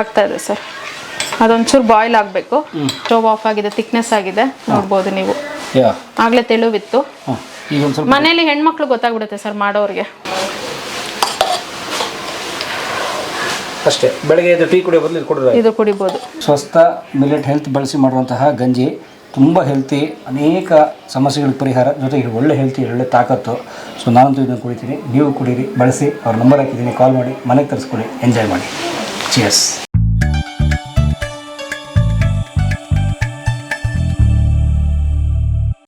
ಆಗ್ತಾ ಇದೆ ಸರ್ ಅದೊಂಚೂರು ಬಾಯ್ಲ್ ಆಗಬೇಕು. ಸ್ಟೋವ್ ಆಫ್ ಆಗಿದೆ ಥಿಕ್ನೆಸ್ ಆಗಿದೆ. ನೋಡ್ಬೋದು ನೀವು. ಆಗ್ಲೇ ತೆಳುವಿತ್ತು. ಹಾಂ ಈಗ ಒಂದು ಸ್ವಲ್ಪ ಮನೇಲಿ ಹೆಣ್ಮಕ್ಳು ಗೊತ್ತಾಗ್ಬಿಡುತ್ತೆ ಸರ್ ಮಾಡೋರಿಗೆ. ಅಷ್ಟೇ ಬೆಳಗ್ಗೆ ಇದು ಟೀ ಕುಡಿಯೋ ಬದಲು ಇದು ಕುಡಿದ್ರೆ ಇದು ಕುಡಿಬೋದು. ಸ್ವಸ್ಥ ಮಿಲೆಟ್ ಹೆಲ್ತ್ ಬಳಸಿ ಮಾಡುವಂತಹ ಗಂಜಿ ತುಂಬ ಹೆಲ್ತಿ ಅನೇಕ ಸಮಸ್ಯೆಗಳಿಗೆ ಪರಿಹಾರ ಜೊತೆಗೆ ಒಳ್ಳೆ ಹೆಲ್ತಿ ಒಳ್ಳೆ ತಾಕತ್ತು. ಸೊ ನಾನಂತೂ ಇದನ್ನು ಕುಡಿತೀನಿ. ನೀವು ಕುಡೀರಿ ಬಳಸಿ ಅವ್ರ ನಂಬರ್ ಹಾಕಿದ್ದೀನಿ ಕಾಲ್ ಮಾಡಿ ಮನೆಗೆ ತರಿಸ್ಕೊಡಿ ಎಂಜಾಯ್ ಮಾಡಿ. ಚಿಯರ್ಸ್